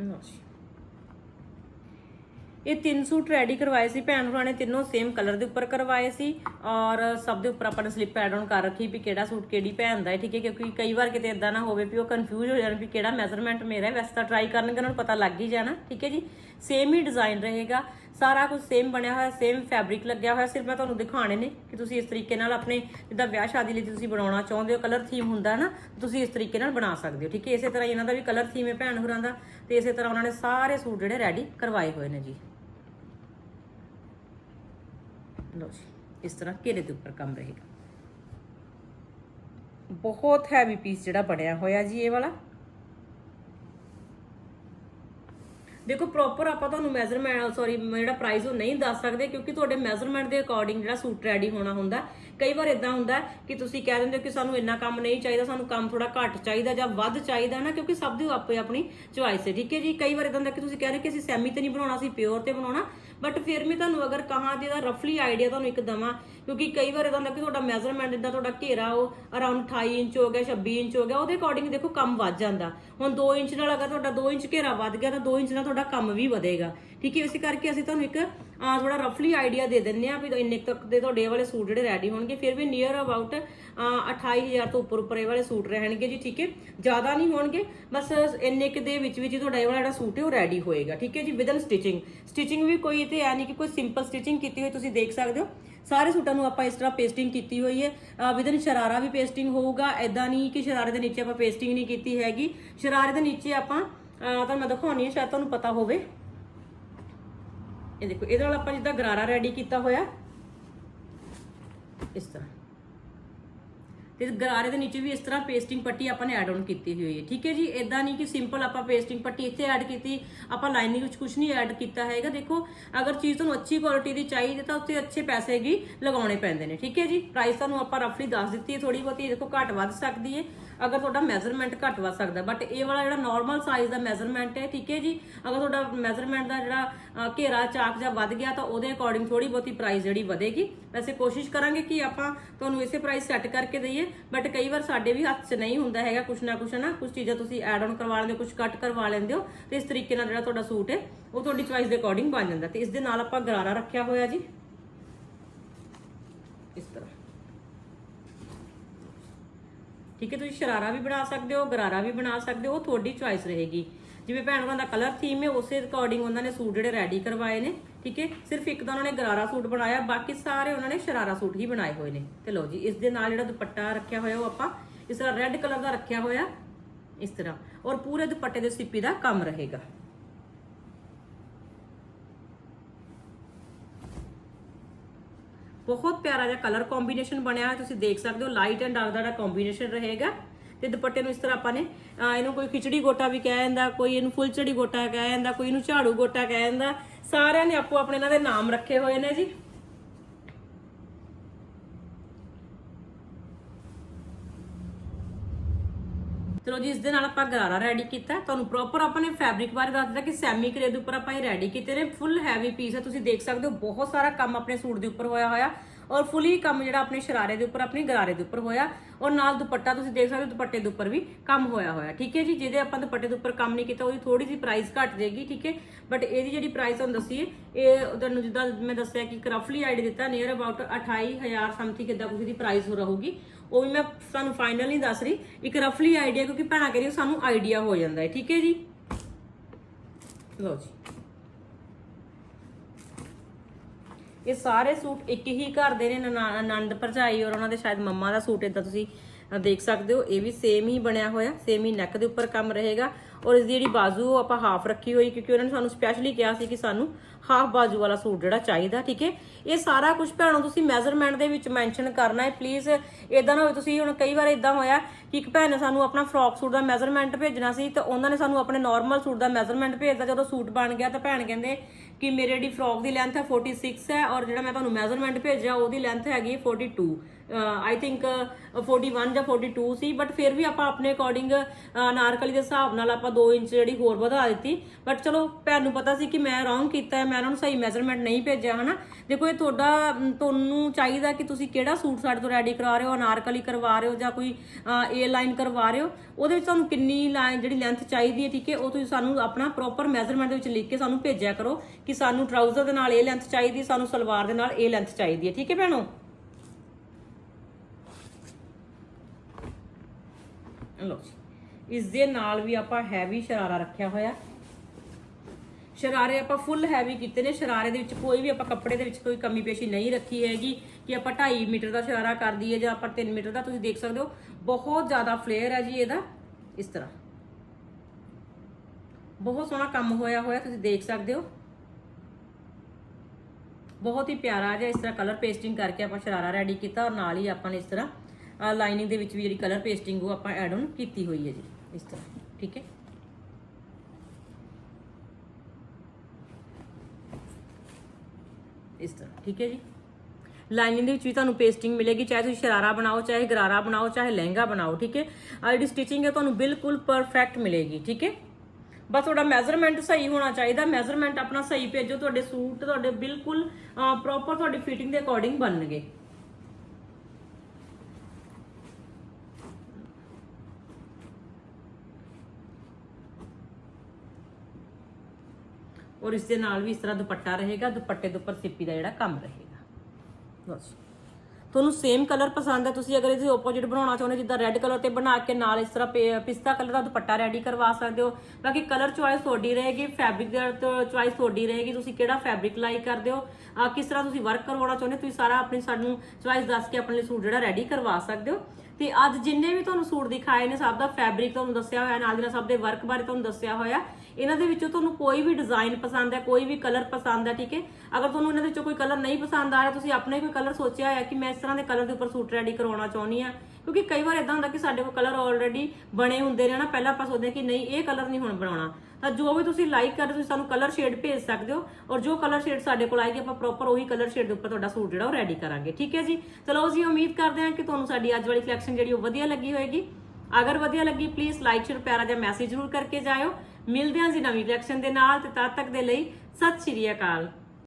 S1: ਲਓ ਜੀ। ਇਹ ਤਿੰਨ ਸੂਟ ਰੈਡੀ ਕਰਵਾਏ ਸੀ ਭੈਣ ਭਰਾ ਨੇ, ਤਿੰਨੋਂ ਸੇਮ ਕਲਰ ਦੇ ਉੱਪਰ ਕਰਵਾਏ ਸੀ ਔਰ ਸਭ ਦੇ ਉੱਪਰ ਆਪਾਂ ਨੇ ਸਲਿੱਪ ਐਡ ਆਨ ਕਰ ਰੱਖੀ ਵੀ ਕਿਹੜਾ ਸੂਟ ਕਿਹੜੀ ਭੈਣ ਦਾ ਹੈ, ਠੀਕ ਹੈ, ਕਿਉਂਕਿ ਕਈ ਵਾਰ ਕਿਤੇ ਇਦਾਂ ਨਾ ਹੋਵੇ ਵੀ ਉਹ ਕਨਫਿਊਜ਼ ਹੋ ਜਾਣ ਵੀ ਕਿਹੜਾ ਮੈਜ਼ਰਮੈਂਟ ਮੇਰਾ ਹੈ, ਵੈਸੇ ਤਾਂ ਟਰਾਈ ਕਰਨਗੇ ਉਹਨਾਂ ਨੂੰ ਪਤਾ ਲੱਗ ਹੀ ਜਾਣਾ, ਠੀਕ ਹੈ ਜੀ ਸੇਮ ਹੀ ਡਿਜ਼ਾਈਨ ਰਹੇਗਾ, ਸਾਰਾ ਕੁਝ ਸੇਮ ਬਣਿਆ ਹੋਇਆ ਸੇਮ ਫੈਬਰਿਕ ਲੱਗਿਆ ਹੋਇਆ, ਸਿਰਫ ਮੈਂ ਤੁਹਾਨੂੰ ਦਿਖਾਣੇ ਨੇ ਤੁਸੀਂ ਇਸ ਤਰੀਕੇ ਨਾਲ ਆਪਣੇ ਜਿੱਦਾਂ ਵਿਆਹ ਸ਼ਾਦੀ ਲਈ ਤੁਸੀਂ ਬਣਾਉਣਾ ਚਾਹੁੰਦੇ ਹੋ ਕਲਰ ਥੀਮ ਹੁੰਦਾ ਹੈ ਨਾ ਤੁਸੀਂ ਇਸ ਤਰੀਕੇ ਨਾਲ ਬਣਾ ਸਕਦੇ ਹੋ, ਠੀਕ ਹੈ? ਇਸੇ ਤਰ੍ਹਾਂ ਇਹਨਾਂ ਦਾ ਵੀ ਕਲਰ ਥੀਮ ਹੈ ਭੈਣ ਹੋਰਾਂ ਦਾ, ਤੇ ਇਸੇ ਤਰ੍ਹਾਂ ਉਹਨਾਂ ਨੇ ਸਾਰੇ ਸੂਟ ਜਿਹੜੇ ਰੈਡੀ ਕਰਵਾਏ ਹੋਏ ਨੇ ਜੀ। ਲਓ ਜੀ, ਇਸ ਤਰ੍ਹਾਂ ਘੇਰੇ ਦੇ ਉੱਪਰ ਕੰਮ ਰਹੇਗਾ। ਬਹੁਤ ਹੈਵੀ ਪੀਸ ਜਿਹੜਾ ਬਣਿਆ ਹੋਇਆ ਜੀ ਇਹ ਵਾਲਾ। ਦੇਖੋ ਪ੍ਰੋਪਰ ਆਪਾਂ ਤੁਹਾਨੂੰ ਮੈਜ਼ਰਮੈਂਟ ਸੌਰੀ ਜਿਹੜਾ ਪ੍ਰਾਈਸ ਉਹ ਨਹੀਂ ਦੱਸ ਸਕਦੇ ਕਿਉਂਕਿ ਤੁਹਾਡੇ ਮੈਜ਼ਰਮੈਂਟ ਦੇ ਅਕੋਰਡਿੰਗ ਜਿਹੜਾ ਸੂਟ ਰੈਡੀ ਹੋਣਾ ਹੁੰਦਾ ਕਈ ਵਾਰ ਇਦਾਂ ਹੁੰਦਾ ਕਿ ਤੁਸੀਂ ਕਹਿ ਦਿੰਦੇ ਹੋ ਕਿ ਸਾਨੂੰ ਇੰਨਾ ਕੰਮ ਨਹੀਂ ਚਾਹੀਦਾ, ਸਾਨੂੰ ਕੰਮ ਥੋੜਾ ਘੱਟ ਚਾਹੀਦਾ ਜਾਂ ਵੱਧ ਚਾਹੀਦਾ ਨਾ, ਕਿਉਂਕਿ ਸਭ ਦੀ ਆਪੇ ਆਪਣੀ ਚੁਆਇਸ ਹੈ। ਠੀਕ ਹੈ ਜੀ? ਕਈ ਵਾਰ ਇਦਾਂ ਹੁੰਦਾ ਕਿ ਤੁਸੀਂ ਕਹਿ ਰਹੇ ਕਿ ਅਸੀਂ ਸੈਮੀ ਤੇ ਨਹੀਂ ਬਣਾਉਣਾ ਸੀ ਪਿਓਰ ਤੇ ਬਣਾਉਣਾ ਬਟ ਫਿਰ ਵੀ ਤੁਹਾਨੂੰ ਅਗਰ ਕਹਾਂ ਤੇ ਦਾ ਰਫਲੀ ਆਈਡੀਆ ਤੁਹਾਨੂੰ ਇੱਕ ਦਵਾਂ, ਕਿਉਂਕਿ ਕਈ ਵਾਰ ਇਦਾਂ ਹੁੰਦਾ ਕਿ ਤੁਹਾਡਾ ਮੈਜ਼ਰਮੈਂਟ ਇਦਾਂ ਤੁਹਾਡਾ ਘੇਰਾ ਉਹ ਅਰਾਊਂਡ 28 ਇੰਚ ਹੋ ਗਿਆ 26 ਇੰਚ ਹੋ ਗਿਆ, ਉਹਦੇ ਅਕੋਰਡਿੰਗ ਦੇਖੋ ਕੰਮ ਵੱਧ ਜਾਂਦਾ। ਹੁਣ 2 ਇੰਚ ਨਾਲ ਅਗਰ ਤੁਹਾਡਾ 2 ਇੰਚ ਘੇਰਾ ਵੱਧ ਗਿਆ, ਤਾਂ 2 ਇੰਚ ਨਾਲ ਤੁਹਾਡਾ ਕੰਮ ਵੀ ਵਧੇਗਾ। ਠੀਕ ਹੈ, ਇਸੇ ਕਰਕੇ ਅਸੀਂ ਤੁਹਾਨੂੰ ਇੱਕ ਆ ਥੋੜਾ ਰਫਲੀ ਆਈਡੀਆ ਦੇ ਦਿੰਨੇ ਆ ਵੀ ਇੰਨੇ ਤੱਕ ਦੇ ਤੁਹਾਡੇ ਵਾਲੇ ਸੂਟ ਜਿਹੜੇ ਰੈਡੀ ਹੋਣਗੇ, ਫਿਰ ਵੀ ਨੀਅਰ ਅਬਾਊਟ 28000 ਤੋਂ ਉੱਪਰ ਉੱਪਰ ਇਹ ਵਾਲੇ ਸੂਟ ਰਹਿਣਗੇ ਜੀ, ਠੀਕ ਹੈ? ਜ਼ਿਆਦਾ ਨਹੀਂ ਹੋਣਗੇ, ਬਸ ਇੰਨੇ ਕੁ ਦੇ ਵਿੱਚ ਵਿੱਚ ਹੀ ਤੁਹਾਡਾ ਇਹ ਵਾਲਾ ਜਿਹੜਾ ਸੂਟ ਹੈ ਉਹ ਰੈਡੀ ਹੋਏਗਾ, ਠੀਕ ਹੈ ਜੀ? ਵਿਦਨ ਸਟਿਚਿੰਗ ਸਟਿਚਿੰਗ ਵੀ ਕੋਈ ਤੇ ਐ ਨਹੀਂ ਕਿ ਕੋਈ ਸਿੰਪਲ ਸਟਿਚਿੰਗ ਕੀਤੀ ਹੋਈ ਤੁਸੀਂ ਦੇਖ ਸਕਦੇ ਹੋ। ਸਾਰੇ ਸੂਟਾਂ ਨੂੰ ਆਪਾਂ ਇਸ ਤਰ੍ਹਾਂ ਪੇਸਟਿੰਗ ਕੀਤੀ ਹੋਈ ਹੈ। ਵਿਦਨ ਸ਼ਰਾਰਾ ਵੀ ਪੇਸਟਿੰਗ ਹੋਊਗਾ ਐਦਾਂ ਨਹੀਂ ਕਿ ਸ਼ਰਾਰੇ ਦੇ ਨੀਚੇ ਆਪਾਂ ਪੇਸਟਿੰਗ ਨਹੀਂ ਕੀਤੀ ਹੈਗੀ। ਸ਼ਰਾਰੇ ਦੇ ਨੀਚੇ ਆਪਾਂ ਤੁਹਾਨੂੰ ਮੈਂ ਦਿਖਾਉਣੀ ਹੈ ਸ਼ਾਇਦ ਤੁਹਾਨੂੰ ਪਤਾ ਹੋਵੇ। ਇਹ ਦੇਖੋ ਇਹਦੇ ਨਾਲ ਆਪਾਂ ਜਿੱਦਾਂ ਗਰਾਰਾ ਰੈਡੀ ਕੀਤਾ ਹੋਇਆ। ਇਸ ਤਰ੍ਹਾਂ। ਤੇ ਗਰਾਰੇ ਦੇ ਨੀਚੇ ਵੀ ਇਸ ਤਰ੍ਹਾਂ ਪੇਸਟਿੰਗ ਪੱਟੀ ਆਪਾਂ ਨੇ ਐਡ ਆਨ ਕੀਤੀ ਹੋਈ ਹੈ। ਠੀਕ ਹੈ ਜੀ? ਇਦਾਂ ਨਹੀਂ ਕਿ ਸਿੰਪਲ ਆਪਾਂ ਪੇਸਟਿੰਗ ਪੱਟੀ ਇੱਥੇ ਐਡ ਕੀਤੀ, ਆਪਾਂ ਲਾਈਨਿੰਗ ਵਿੱਚ ਕੁਝ ਨਹੀਂ ਐਡ ਕੀਤਾ ਹੈਗਾ। ਦੇਖੋ, ਅਗਰ ਚੀਜ਼ ਤੁਹਾਨੂੰ ਅੱਛੀ ਕੁਆਲਿਟੀ ਦੀ ਚਾਹੀਦੀ ਤਾਂ ਉੱਤੇ ਅੱਛੇ ਪੈਸੇ ਵੀ ਲਗਾਉਣੇ ਪੈਂਦੇ ਨੇ। ਠੀਕ ਹੈ ਜੀ? ਪ੍ਰਾਈਸ ਤੁਹਾਨੂੰ ਆਪਾਂ ਰਫਲੀ ਦੱਸ ਦਿੱਤੀ ਹੈ ਥੋੜੀ ਬਹੁਤੀ ਦੇਖੋ ਘੱਟ ਵੱਧ ਸਕਦੀ ਹੈ। ਅਗਰ ਤੁਹਾਡਾ ਮੈਜ਼ਰਮੈਂਟ ਘੱਟ ਵੱਧ ਸਕਦਾ ਬਟ ਇਹ ਵਾਲਾ ਜਿਹੜਾ ਨਾਰਮਲ ਸਾਈਜ਼ ਦਾ ਮੈਜ਼ਰਮੈਂਟ ਹੈ, ਠੀਕ ਹੈ ਜੀ? ਅਗਰ ਤੁਹਾਡਾ ਮੈਜ਼ਰਮੈਂਟ ਦਾ ਜਿਹੜਾ ਘੇਰਾ, ਚਾਕ ਜਾਂ ਵੱਧ ਗਿਆ ਤਾਂ ਉਹਦੇ ਅਕੋਰਡਿੰਗ ਥੋੜੀ ਬਹੁਤੀ ਪ੍ਰਾਈਸ ਜਿਹੜੀ ਵਧੇਗੀ। ਵੈਸੇ ਕੋਸ਼ਿਸ਼ ਕਰਾਂਗੇ ਕਿ ਆਪਾਂ ਤੁਹਾਨੂੰ ਇਸੇ ਪ੍ਰਾਈਸ ਸੈੱਟ ਕਰਕੇ ਦਈਏ ਬਟ ਕਈ ਵਾਰ ਸਾਡੇ ਵੀ ਹੱਥ 'ਚ ਨਹੀਂ ਹੁੰਦਾ ਹੈਗਾ ਕੁਛ ਨਾ ਕੁਛ ਨਾ ਕੁਝ ਚੀਜ਼ਾਂ ਤੁਸੀਂ ਐਡ ਆਨ ਕਰਵਾ ਲੈਂਦੇ ਹੋ ਕੁਝ ਕੱਟ ਕਰਵਾ ਲੈਂਦੇ ਹੋ, ਤੇ ਇਸ ਤਰੀਕੇ ਨਾਲ ਜਿਹੜਾ ਤੁਹਾਡਾ ਸੂਟ ਹੈ, ਉਹ ਤੁਹਾਡੀ ਚੁਆਇਸ ਦੇ ਅਕੋਰਡਿੰਗ ਬਣ ਜਾਂਦਾ। ਤੇ ਇਸ ਦੇ ਨਾਲ ਆਪਾਂ ਗਰਾਰਾ ਰੱਖਿਆ ਹੋਇਆ ਜੀ। ਇਸ ਤਰ੍ਹਾਂ। ਠੀਕ ਹੈ, ਤੁਸੀਂ ਸ਼ਰਾਰਾ ਵੀ ਬਣਾ ਸਕਦੇ ਹੋ, ਗਰਾਰਾ ਵੀ ਬਣਾ ਸਕਦੇ ਹੋ, ਉਹ ਤੁਹਾਡੀ ਚੁਆਇਸ ਰਹੇਗੀ। ਜਿਵੇਂ ਭੈਣ ਉਹਨਾਂ ਦਾ ਕਲਰ ਥੀਮ ਹੈ, ਉਸੇ ਅਕੋਰਡਿੰਗ ਉਹਨਾਂ ਨੇ ਸੂਟ ਜਿਹੜੇ ਰੈਡੀ ਕਰਵਾਏ ਨੇ। ਠੀਕ ਹੈ? ਸਿਰਫ ਇੱਕ ਤਾਂ ਉਹਨਾਂ ਨੇ ਗਰਾਰਾ ਸੂਟ ਬਣਾਇਆ, ਬਾਕੀ ਸਾਰੇ ਉਹਨਾਂ ਨੇ ਸ਼ਰਾਰਾ ਸੂਟ ਹੀ ਬਣਾਏ ਹੋਏ ਨੇ। ਤੇ ਲਓ ਜੀ, ਇਸ ਦੇ ਨਾਲ ਜਿਹੜਾ ਦੁਪੱਟਾ ਰੱਖਿਆ ਹੋਇਆ ਉਹ ਆਪਾਂ ਇਸ ਤਰ੍ਹਾਂ ਰੈੱਡ ਕਲਰ ਦਾ ਰੱਖਿਆ ਹੋਇਆ, ਇਸ ਤਰ੍ਹਾਂ। ਔਰ ਪੂਰੇ ਦੁਪੱਟੇ ਦੇ ਸਿੱਪੀ ਦਾ ਕੰਮ ਰਹੇਗਾ। ਬਹੁਤ ਪਿਆਰਾ ਜਿਹਾ ਕਲਰ ਕੰਬੀਨੇਸ਼ਨ ਬਣਿਆ ਹੋਇਆ ਤੁਸੀਂ ਦੇਖ ਸਕਦੇ ਹੋ ਲਾਈਟ ਐਂਡ ਡਾਰਕ ਦਾ ਜਿਹੜਾ ਕੰਬੀਨੇਸ਼ਨ ਰਹੇਗਾ। ਤੇ ਦੁਪੱਟੇ ਨੂੰ ਇਸ ਤਰ੍ਹਾਂ ਆਪਾਂ ਨੇ ਇਹਨੂੰ ਕੋਈ ਖਿਚੜੀ ਗੋਟਾ ਵੀ ਕਹਿ ਜਾਂਦਾ, ਕੋਈ ਇਹਨੂੰ ਫੁੱਲਚੜੀ ਗੋਟਾ ਕਹਿ ਜਾਂਦਾ, ਕੋਈ ਇਹਨੂੰ ਝਾੜੂ ਗੋਟਾ ਕਹਿ ਜਾਂਦਾ, ਸਾਰਿਆਂ ਨੇ ਆਪੋ ਆਪਣੇ ਇਹਨਾਂ ਦੇ ਨਾਮ ਰੱਖੇ ਹੋਏ ਨੇ ਜੀ। ਚਲੋ ਜੀ, ਇਸ ਦੇ ਨਾਲ ਆਪਾਂ ਗਰਾਰਾ ਰੈਡੀ ਕੀਤਾ। ਤੁਹਾਨੂੰ ਪ੍ਰੋਪਰ ਆਪਾਂ ਨੇ ਫੈਬਰਿਕ ਬਾਰੇ ਦੱਸ ਦਿੱਤਾ ਕਿ ਸੈਮੀ ਕਰੇ ਦੇ ਉੱਪਰ ਆਪਾਂ ਇਹ ਰੈਡੀ ਕੀਤੇ ਨੇ। ਫੁੱਲ ਹੈਵੀ ਪੀਸ ਹੈ। ਤੁਸੀਂ ਦੇਖ ਸਕਦੇ ਹੋ, ਬਹੁਤ ਸਾਰਾ ਕੰਮ ਆਪਣੇ ਸੂਟ ਦੇ ਉੱਪਰ ਹੋਇਆ ਹੋਇਆ। ਔਰ ਫੁੱਲੀ ਕੰਮ ਜਿਹੜਾ ਆਪਣੇ ਸ਼ਰਾਰੇ ਦੇ ਉੱਪਰ, ਆਪਣੀ ਗਰਾਰੇ ਦੇ ਉੱਪਰ ਹੋਇਆ। ਔਰ ਨਾਲ ਦੁਪੱਟਾ, ਤੁਸੀਂ ਦੇਖ ਸਕਦੇ ਹੋ ਦੁਪੱਟੇ ਦੇ ਉੱਪਰ ਵੀ ਕੰਮ ਹੋਇਆ ਹੋਇਆ। ਠੀਕ ਹੈ ਜੀ? ਜਿਹਦੇ ਆਪਾਂ ਦੁਪੱਟੇ ਦੇ ਉੱਪਰ ਕੰਮ ਨਹੀਂ ਕੀਤਾ, ਉਹਦੀ ਥੋੜੀ ਜਿਹੀ ਪ੍ਰਾਈਸ ਘਟ ਜਾਏਗੀ, ਠੀਕ ਹੈ? ਬਟ ਇਹਦੀ ਜਿਹੜੀ ਪ੍ਰਾਈਸ ਤੁਹਾਨੂੰ ਦੱਸੀਏ, ਇਹ ਤੁਹਾਨੂੰ ਜਿੱਦਾਂ ਮੈਂ ਦੱਸਿਆ ਕਿ ਰਫਲੀ ਆਈਡੀ ਦਿੱਤਾ ਨੀਅਰ ਅਬਾਊਟ 28000 ਸਮਥਿੰਗ ਇਦਾਂ ਕੁਝ ਦੀ ਪ੍ਰਾਈਸ ਹੋ ਰਹੂਗੀ। ਉਹ ਵੀ ਮੈਂ ਤੁਹਾਨੂੰ ਫਾਈਨਲ ਨਹੀਂ ਦੱਸ ਰਹੀ, ਇੱਕ ਰਫਲੀ ਆਈਡੀਆ ਕਿਉਂਕਿ ਭੈਣਾਂ ਕਹਿੰਦੀਆਂ ਸਾਨੂੰ ਆਈਡੀਆ ਹੋ ਜਾਂਦਾ ਹੈ। ਠੀਕ ਹੈ ਜੀ? ਲਓ ਜੀ। ਇਹ ਸਾਰੇ ਸੂਟ ਇੱਕ ਹੀ ਘਰ ਦੇ ਨੇ ਆਨੰਦ ਭਰਜਾਈ ਔਰ ਉਹਨਾਂ ਦੇ ਸ਼ਾਇਦ ਮੰਮਾ ਦਾ ਸੂਟ ਇਦਾਂ ਤੁਸੀਂ ਦੇਖ ਸਕਦੇ ਹੋ। ਇਹ ਵੀ ਸੇਮ ਹੀ ਬਣਿਆ ਹੋਇਆ ਸੇਮ ਹੀ ਨੈਕ ਦੇ ਉੱਪਰ ਕੰਮ ਰਹੇਗਾ। ਔਰ ਇਸ ਦੀ ਜਿਹੜੀ ਬਾਜ਼ੂ, ਉਹ ਆਪਾਂ ਹਾਫ ਰੱਖੀ ਹੋਈ, ਕਿਉਂਕਿ ਉਹਨਾਂ ਨੇ ਸਾਨੂੰ ਸਪੈਸ਼ਲੀ ਕਿਹਾ ਸੀ ਕਿ ਸਾਨੂੰ ਹਾਫ ਬਾਜ਼ੂ ਵਾਲਾ ਸੂਟ ਜਿਹੜਾ ਚਾਹੀਦਾ, ਠੀਕ ਹੈ? ਇਹ ਸਾਰਾ ਕੁਝ ਭੈਣੋ, ਤੁਸੀਂ ਮੈਜ਼ਰਮੈਂਟ ਦੇ ਵਿੱਚ ਮੈਂਸ਼ਨ ਕਰਨਾ ਹੈ ਪਲੀਜ਼ ਇਦਾਂ ਨਾ ਹੋਵੇ, ਤੁਸੀਂ ਹੁਣ ਕਈ ਵਾਰ ਇਦਾਂ ਹੋਇਆ ਕਿ ਇੱਕ ਭੈਣ ਨੇ ਸਾਨੂੰ ਆਪਣਾ ਫਰੋਕ ਸੂਟ ਦਾ ਮੈਜ਼ਰਮੈਂਟ ਭੇਜਣਾ ਸੀ, ਤਾਂ ਉਹਨਾਂ ਨੇ ਸਾਨੂੰ ਆਪਣੇ ਨਾਰਮਲ ਸੂਟ ਦਾ ਮੈਜ਼ਰਮੈਂਟ ਭੇਜਦਾ ਜਦੋਂ ਸੂਟ ਬਣ ਗਿਆ, ਤਾਂ ਭੈਣ ਕਹਿੰਦੇ ਕਿ ਮੇਰੇ ਜਿਹੜੀ ਫਰੋਕ ਦੀ ਲੈਂਥ ਹੈ 46 ਹੈ ਔਰ ਜਿਹੜਾ ਮੈਂ ਤੁਹਾਨੂੰ ਮੈਜ਼ਰਮੈਂਟ ਭੇਜਿਆ ਉਹਦੀ ਲੈਂਥ ਹੈਗੀ ਹੈ 42 ਆਈ ਥਿੰਕ 41 ਜਾਂ 42 ਸੀ ਬਟ ਫਿਰ ਵੀ ਆਪਾਂ ਆਪਣੇ ਅਕੋਰਡਿੰਗ ਨਾਰਕਲੀ ਦੇ ਹਿਸਾਬ ਨਾਲ ਆਪਾਂ 2 ਇੰਚ ਜਿਹੜੀ ਹੋਰ ਵਧਾ ਦਿੱਤੀ। ਬਟ ਚਲੋ, ਭੈਣ ਨੂੰ ਪਤਾ ਸੀ ਕਿ ਮੈਂ ਰੋਂਗ ਕੀਤਾ ਹੈ, ਮੈਂ ਉਹਨਾਂ ਨੂੰ ਸਹੀ ਮੈਜ਼ਰਮੈਂਟ ਨਹੀਂ ਭੇਜਿਆ, ਹਨਾ? ਦੇਖੋ, ਇਹ ਤੁਹਾਡਾ ਤੁਹਾਨੂੰ ਚਾਹੀਦਾ ਕਿ ਤੁਸੀਂ ਕਿਹੜਾ ਸੂਟ ਸਾਡੇ ਤੋਂ ਰੈਡੀ ਕਰਾ ਰਹੇ ਹੋ, ਅਨਾਰਕਲੀ ਕਰਵਾ ਰਹੇ ਹੋ ਜਾਂ ਕੋਈ ਏ ਲਾਈਨ ਕਰਵਾ ਰਹੇ ਹੋ। ਉਹਦੇ ਵਿੱਚ ਤੁਹਾਨੂੰ ਕਿੰਨੀ ਲਾਈਨ ਜਿਹੜੀ ਲੈਂਥ ਚਾਹੀਦੀ ਹੈ, ਠੀਕ ਹੈ? ਉਹ ਤੁਸੀਂ ਸਾਨੂੰ ਆਪਣਾ ਪ੍ਰੋਪਰ ਮੈਜ਼ਰਮੈਂਟ ਦੇ ਵਿੱਚ ਲਿਖ ਕੇ ਸਾਨੂੰ ਭੇਜਿਆ ਕਰੋ ਕਿ ਸਾਨੂੰ ਟਰਾਊਜ਼ਰ ਦੇ ਨਾਲ ਇਹ ਲੈਂਥ ਚਾਹੀਦੀ, ਸਾਨੂੰ ਸਲਵਾਰ ਦੇ ਨਾਲ ਇਹ ਲੈਂਥ ਚਾਹੀਦੀ ਹੈ। ਠੀਕ ਹੈ ਭੈਣੋ? ਲਓ ਜੀ। ਇਸ ਦੇ ਨਾਲ ਵੀ ਆਪਾਂ ਹੈਵੀ ਸ਼ਰਾਰਾ ਰੱਖਿਆ ਹੋਇਆ। ਸ਼ਰਾਰੇ ਆਪਾਂ ਫੁੱਲ ਹੈਵੀ ਕੀਤੇ ਨੇ। ਸ਼ਰਾਰੇ ਦੇ ਵਿੱਚ ਕੋਈ ਵੀ ਆਪਾਂ ਕੱਪੜੇ ਦੇ ਵਿੱਚ ਕੋਈ ਕਮੀ ਪੇਸ਼ੀ ਨਹੀਂ ਰੱਖੀ ਹੈਗੀ ਕਿ ਆਪਾਂ 2.5 ਮੀਟਰ ਦਾ ਸ਼ਰਾਰਾ ਕਰ ਦਈਏ ਜਾਂ ਆਪਾਂ 3 ਮੀਟਰ ਦਾ। ਤੁਸੀਂ ਦੇਖ ਸਕਦੇ ਹੋ, ਬਹੁਤ ਜ਼ਿਆਦਾ ਫਲੇਅਰ ਹੈ ਜੀ ਇਹਦਾ। ਇਸ ਤਰ੍ਹਾਂ। ਬਹੁਤ ਸੋਹਣਾ ਕੰਮ ਹੋਇਆ ਹੋਇਆ, ਤੁਸੀਂ ਦੇਖ ਸਕਦੇ ਹੋ। ਬਹੁਤ ਹੀ ਪਿਆਰਾ ਜਿਹਾ ਇਸ ਤਰ੍ਹਾਂ ਕਲਰ ਪੇਸਟਿੰਗ ਕਰਕੇ ਆਪਾਂ ਸ਼ਰਾਰਾ ਰੈਡੀ ਕੀਤਾ ਔਰ ਨਾਲ ਹੀ ਆਪਾਂ ਨੇ ਇਸ ਤਰ੍ਹਾਂ ਲਾਈਨਿੰਗ ਦੇ ਵਿੱਚ ਵੀ ਜਿਹੜੀ ਕਲਰ ਪੇਸਟਿੰਗ ਉਹ ਆਪਾਂ ਐਡ ਆਨ ਕੀਤੀ ਹੋਈ ਹੈ ਜੀ, ਇਸ ਤਰ੍ਹਾਂ, ਠੀਕ ਹੈ? ਇਸ ਤਰ੍ਹਾਂ, ਠੀਕ ਹੈ ਜੀ? ਲਾਈਨਿੰਗ ਦੇ ਵਿੱਚ ਵੀ ਤੁਹਾਨੂੰ ਪੇਸਟਿੰਗ ਮਿਲੇਗੀ, ਚਾਹੇ ਤੁਸੀਂ ਸ਼ਰਾਰਾ ਬਣਾਓ, ਚਾਹੇ ਗਰਾਰਾ ਬਣਾਓ, ਚਾਹੇ ਲਹਿੰਗਾ ਬਣਾਓ, ਠੀਕ ਹੈ? ਆ ਜਿਹੜੀ ਸਟਿਚਿੰਗ ਹੈ, ਤੁਹਾਨੂੰ ਬਿਲਕੁਲ ਪਰਫੈਕਟ ਮਿਲੇਗੀ, ਠੀਕ ਹੈ? ਬਸ ਤੁਹਾਡਾ ਮੈਜ਼ਰਮੈਂਟ ਸਹੀ ਹੋਣਾ ਚਾਹੀਦਾ ਮੈਜ਼ਰਮੈਂਟ ਆਪਣਾ ਸਹੀ ਭੇਜੋ, ਤੁਹਾਡੇ ਸੂਟ, ਤੁਹਾਡੇ ਬਿਲਕੁਲ ਪ੍ਰੋਪਰ ਤੁਹਾਡੀ ਫਿਟਿੰਗ ਦੇ ਅਕੋਰਡਿੰਗ ਬਣਨਗੇ। ਔਰ ਇਸ ਦੇ ਨਾਲ ਵੀ ਇਸ ਤਰ੍ਹਾਂ ਦੁਪੱਟਾ ਰਹੇਗਾ, ਦੁਪੱਟੇ ਦੇ ਉੱਪਰ ਸਿੱਪੀ ਦਾ ਜਿਹੜਾ ਕੰਮ ਰਹੇਗਾ। ਬਸ। ਤੁਹਾਨੂੰ ਸੇਮ ਕਲਰ ਪਸੰਦ ਹੈ ਤੁਸੀਂ ਅਗਰ ਇਹਦੇ ਆਪੋਜੀਟ ਬਣਾਉਣਾ ਚਾਹੁੰਦੇ ਹੋ, ਜਿੱਦਾਂ ਰੈੱਡ ਕਲਰ ਤੇ ਬਣਾ ਕੇ ਨਾਲ ਇਸ ਤਰ੍ਹਾਂ ਪਿਸਤਾ ਕਲਰ ਦਾ ਦੁਪੱਟਾ ਰੈਡੀ ਕਰਵਾ ਸਕਦੇ ਹੋ। ਬਾਕੀ ਕਲਰ ਚੁਆਇਸ ਤੁਹਾਡੀ ਰਹੇਗੀ ਫੈਬਰਿਕ ਦੀ ਚੁਆਇਸ ਤੁਹਾਡੀ ਰਹੇਗੀ ਤੁਸੀਂ ਕਿਹੜਾ ਫੈਬਰਿਕ ਲਾਈਕ ਕਰਦੇ ਹੋ ਕਿਸ ਤਰ੍ਹਾਂ ਤੁਸੀਂ ਵਰਕ ਕਰਵਾਉਣਾ ਚਾਹੁੰਦੇ ਹੋ, ਤੁਸੀਂ ਸਾਰਾ ਆਪਣੀ ਸਾਨੂੰ ਚੁਆਇਸ ਦੱਸ ਕੇ ਆਪਣੇ ਲਈ ਸੂਟ ਜਿਹੜਾ ਰੈਡੀ ਕਰਵਾ ਸਕਦੇ ਹੋ। ਤੇ ਅੱਜ ਜਿੰਨੇ ਵੀ ਤੁਹਾਨੂੰ ਸੂਟ ਦਿਖਾਏ ਨੇ, ਸਭ ਦਾ ਫੈਬਰਿਕ ਤੁਹਾਨੂੰ ਦੱਸਿਆ ਹੋਇਆ, ਨਾਲ ਦੀ ਨਾਲ ਸਭ ਦੇ ਵਰਕ ਬਾਰੇ ਤੁਹਾਨੂੰ ਦੱਸਿਆ ਹੋਇਆ। ਇਹਨਾਂ ਦੇ ਵਿੱਚੋਂ ਤੁਹਾਨੂੰ ਕੋਈ ਵੀ ਡਿਜ਼ਾਈਨ ਪਸੰਦ ਹੈ, ਕੋਈ ਵੀ ਕਲਰ ਪਸੰਦ ਹੈ, ਠੀਕ ਹੈ? ਅਗਰ ਤੁਹਾਨੂੰ ਇਹਨਾਂ ਦੇ ਵਿੱਚੋਂ ਕੋਈ ਕਲਰ ਨਹੀਂ ਪਸੰਦ ਆ ਰਿਹਾ, ਤੁਸੀਂ ਆਪਣੇ ਕੋਈ ਕਲਰ ਸੋਚਿਆ ਹੋਇਆ ਕਿ ਮੈਂ ਇਸ ਤਰ੍ਹਾਂ ਦੇ ਕਲਰ ਦੇ ਉੱਪਰ ਸੂਟ ਰੈਡੀ ਕਰਵਾਉਣਾ ਚਾਹੁੰਦੀ ਆ ਕਿਉਂਕਿ ਕਈ ਵਾਰ ਇਦਾਂ ਹੁੰਦਾ ਕਿ ਸਾਡੇ ਕੋਲ ਕਲਰ ਆਲਰੇਡੀ ਬਣੇ ਹੁੰਦੇ ਨੇ ਨਾ, ਪਹਿਲਾਂ ਆਪਾਂ ਸੋਚਦੇ ਹਾਂ ਕਿ ਨਹੀਂ, ਇਹ ਕਲਰ ਨਹੀਂ ਹੁਣ ਬਣਾਉਣਾ। ਤਾਂ ਜੋ ਵੀ ਤੁਸੀਂ ਲਾਈਕ ਕਰਦੇ ਤੁਸੀਂ ਸਾਨੂੰ ਕਲਰ ਸ਼ੇਡ ਭੇਜ ਸਕਦੇ ਹੋ ਔਰ ਜੋ ਕਲਰ ਸ਼ੇਡ ਸਾਡੇ ਕੋਲ ਆਏਗੀ, ਆਪਾਂ ਪ੍ਰੋਪਰ ਉਹੀ ਕਲਰ ਸ਼ੇਡ ਦੇ ਉੱਪਰ ਤੁਹਾਡਾ ਸੂਟ ਜਿਹੜਾ ਉਹ ਰੈਡੀ ਕਰਾਂਗੇ। ਠੀਕ ਹੈ ਜੀ? ਚਲੋ ਜੀ, ਉਮੀਦ ਕਰਦੇ ਹਾਂ ਕਿ ਤੁਹਾਨੂੰ ਸਾਡੀ ਅੱਜ ਵਾਲੀ ਕਲੈਕਸ਼ਨ ਜਿਹੜੀ ਉਹ ਵਧੀਆ ਲੱਗੀ ਹੋਏਗੀ। ਅਗਰ ਵਧੀਆ ਲੱਗੀ ਪਲੀਜ਼ ਲਾਈਕ ਸ਼ੇਅਰ ਪਿਆਰਾ ਜਿਹਾ ਮੈਸੇਜ ਜ਼ਰੂਰ ਕਰਕੇ ਜਾਇਓ। ਮਿਲਦੇ ਹਾਂ ਜੀ ਨਵੀਂ ਕਲੈਕਸ਼ਨ ਦੇ ਨਾਲ ਤੇ ਤਦ ਤੱਕ ਦੇ ਲਈ ਸਤਿ ਸ਼੍ਰੀ ਅਕਾਲ।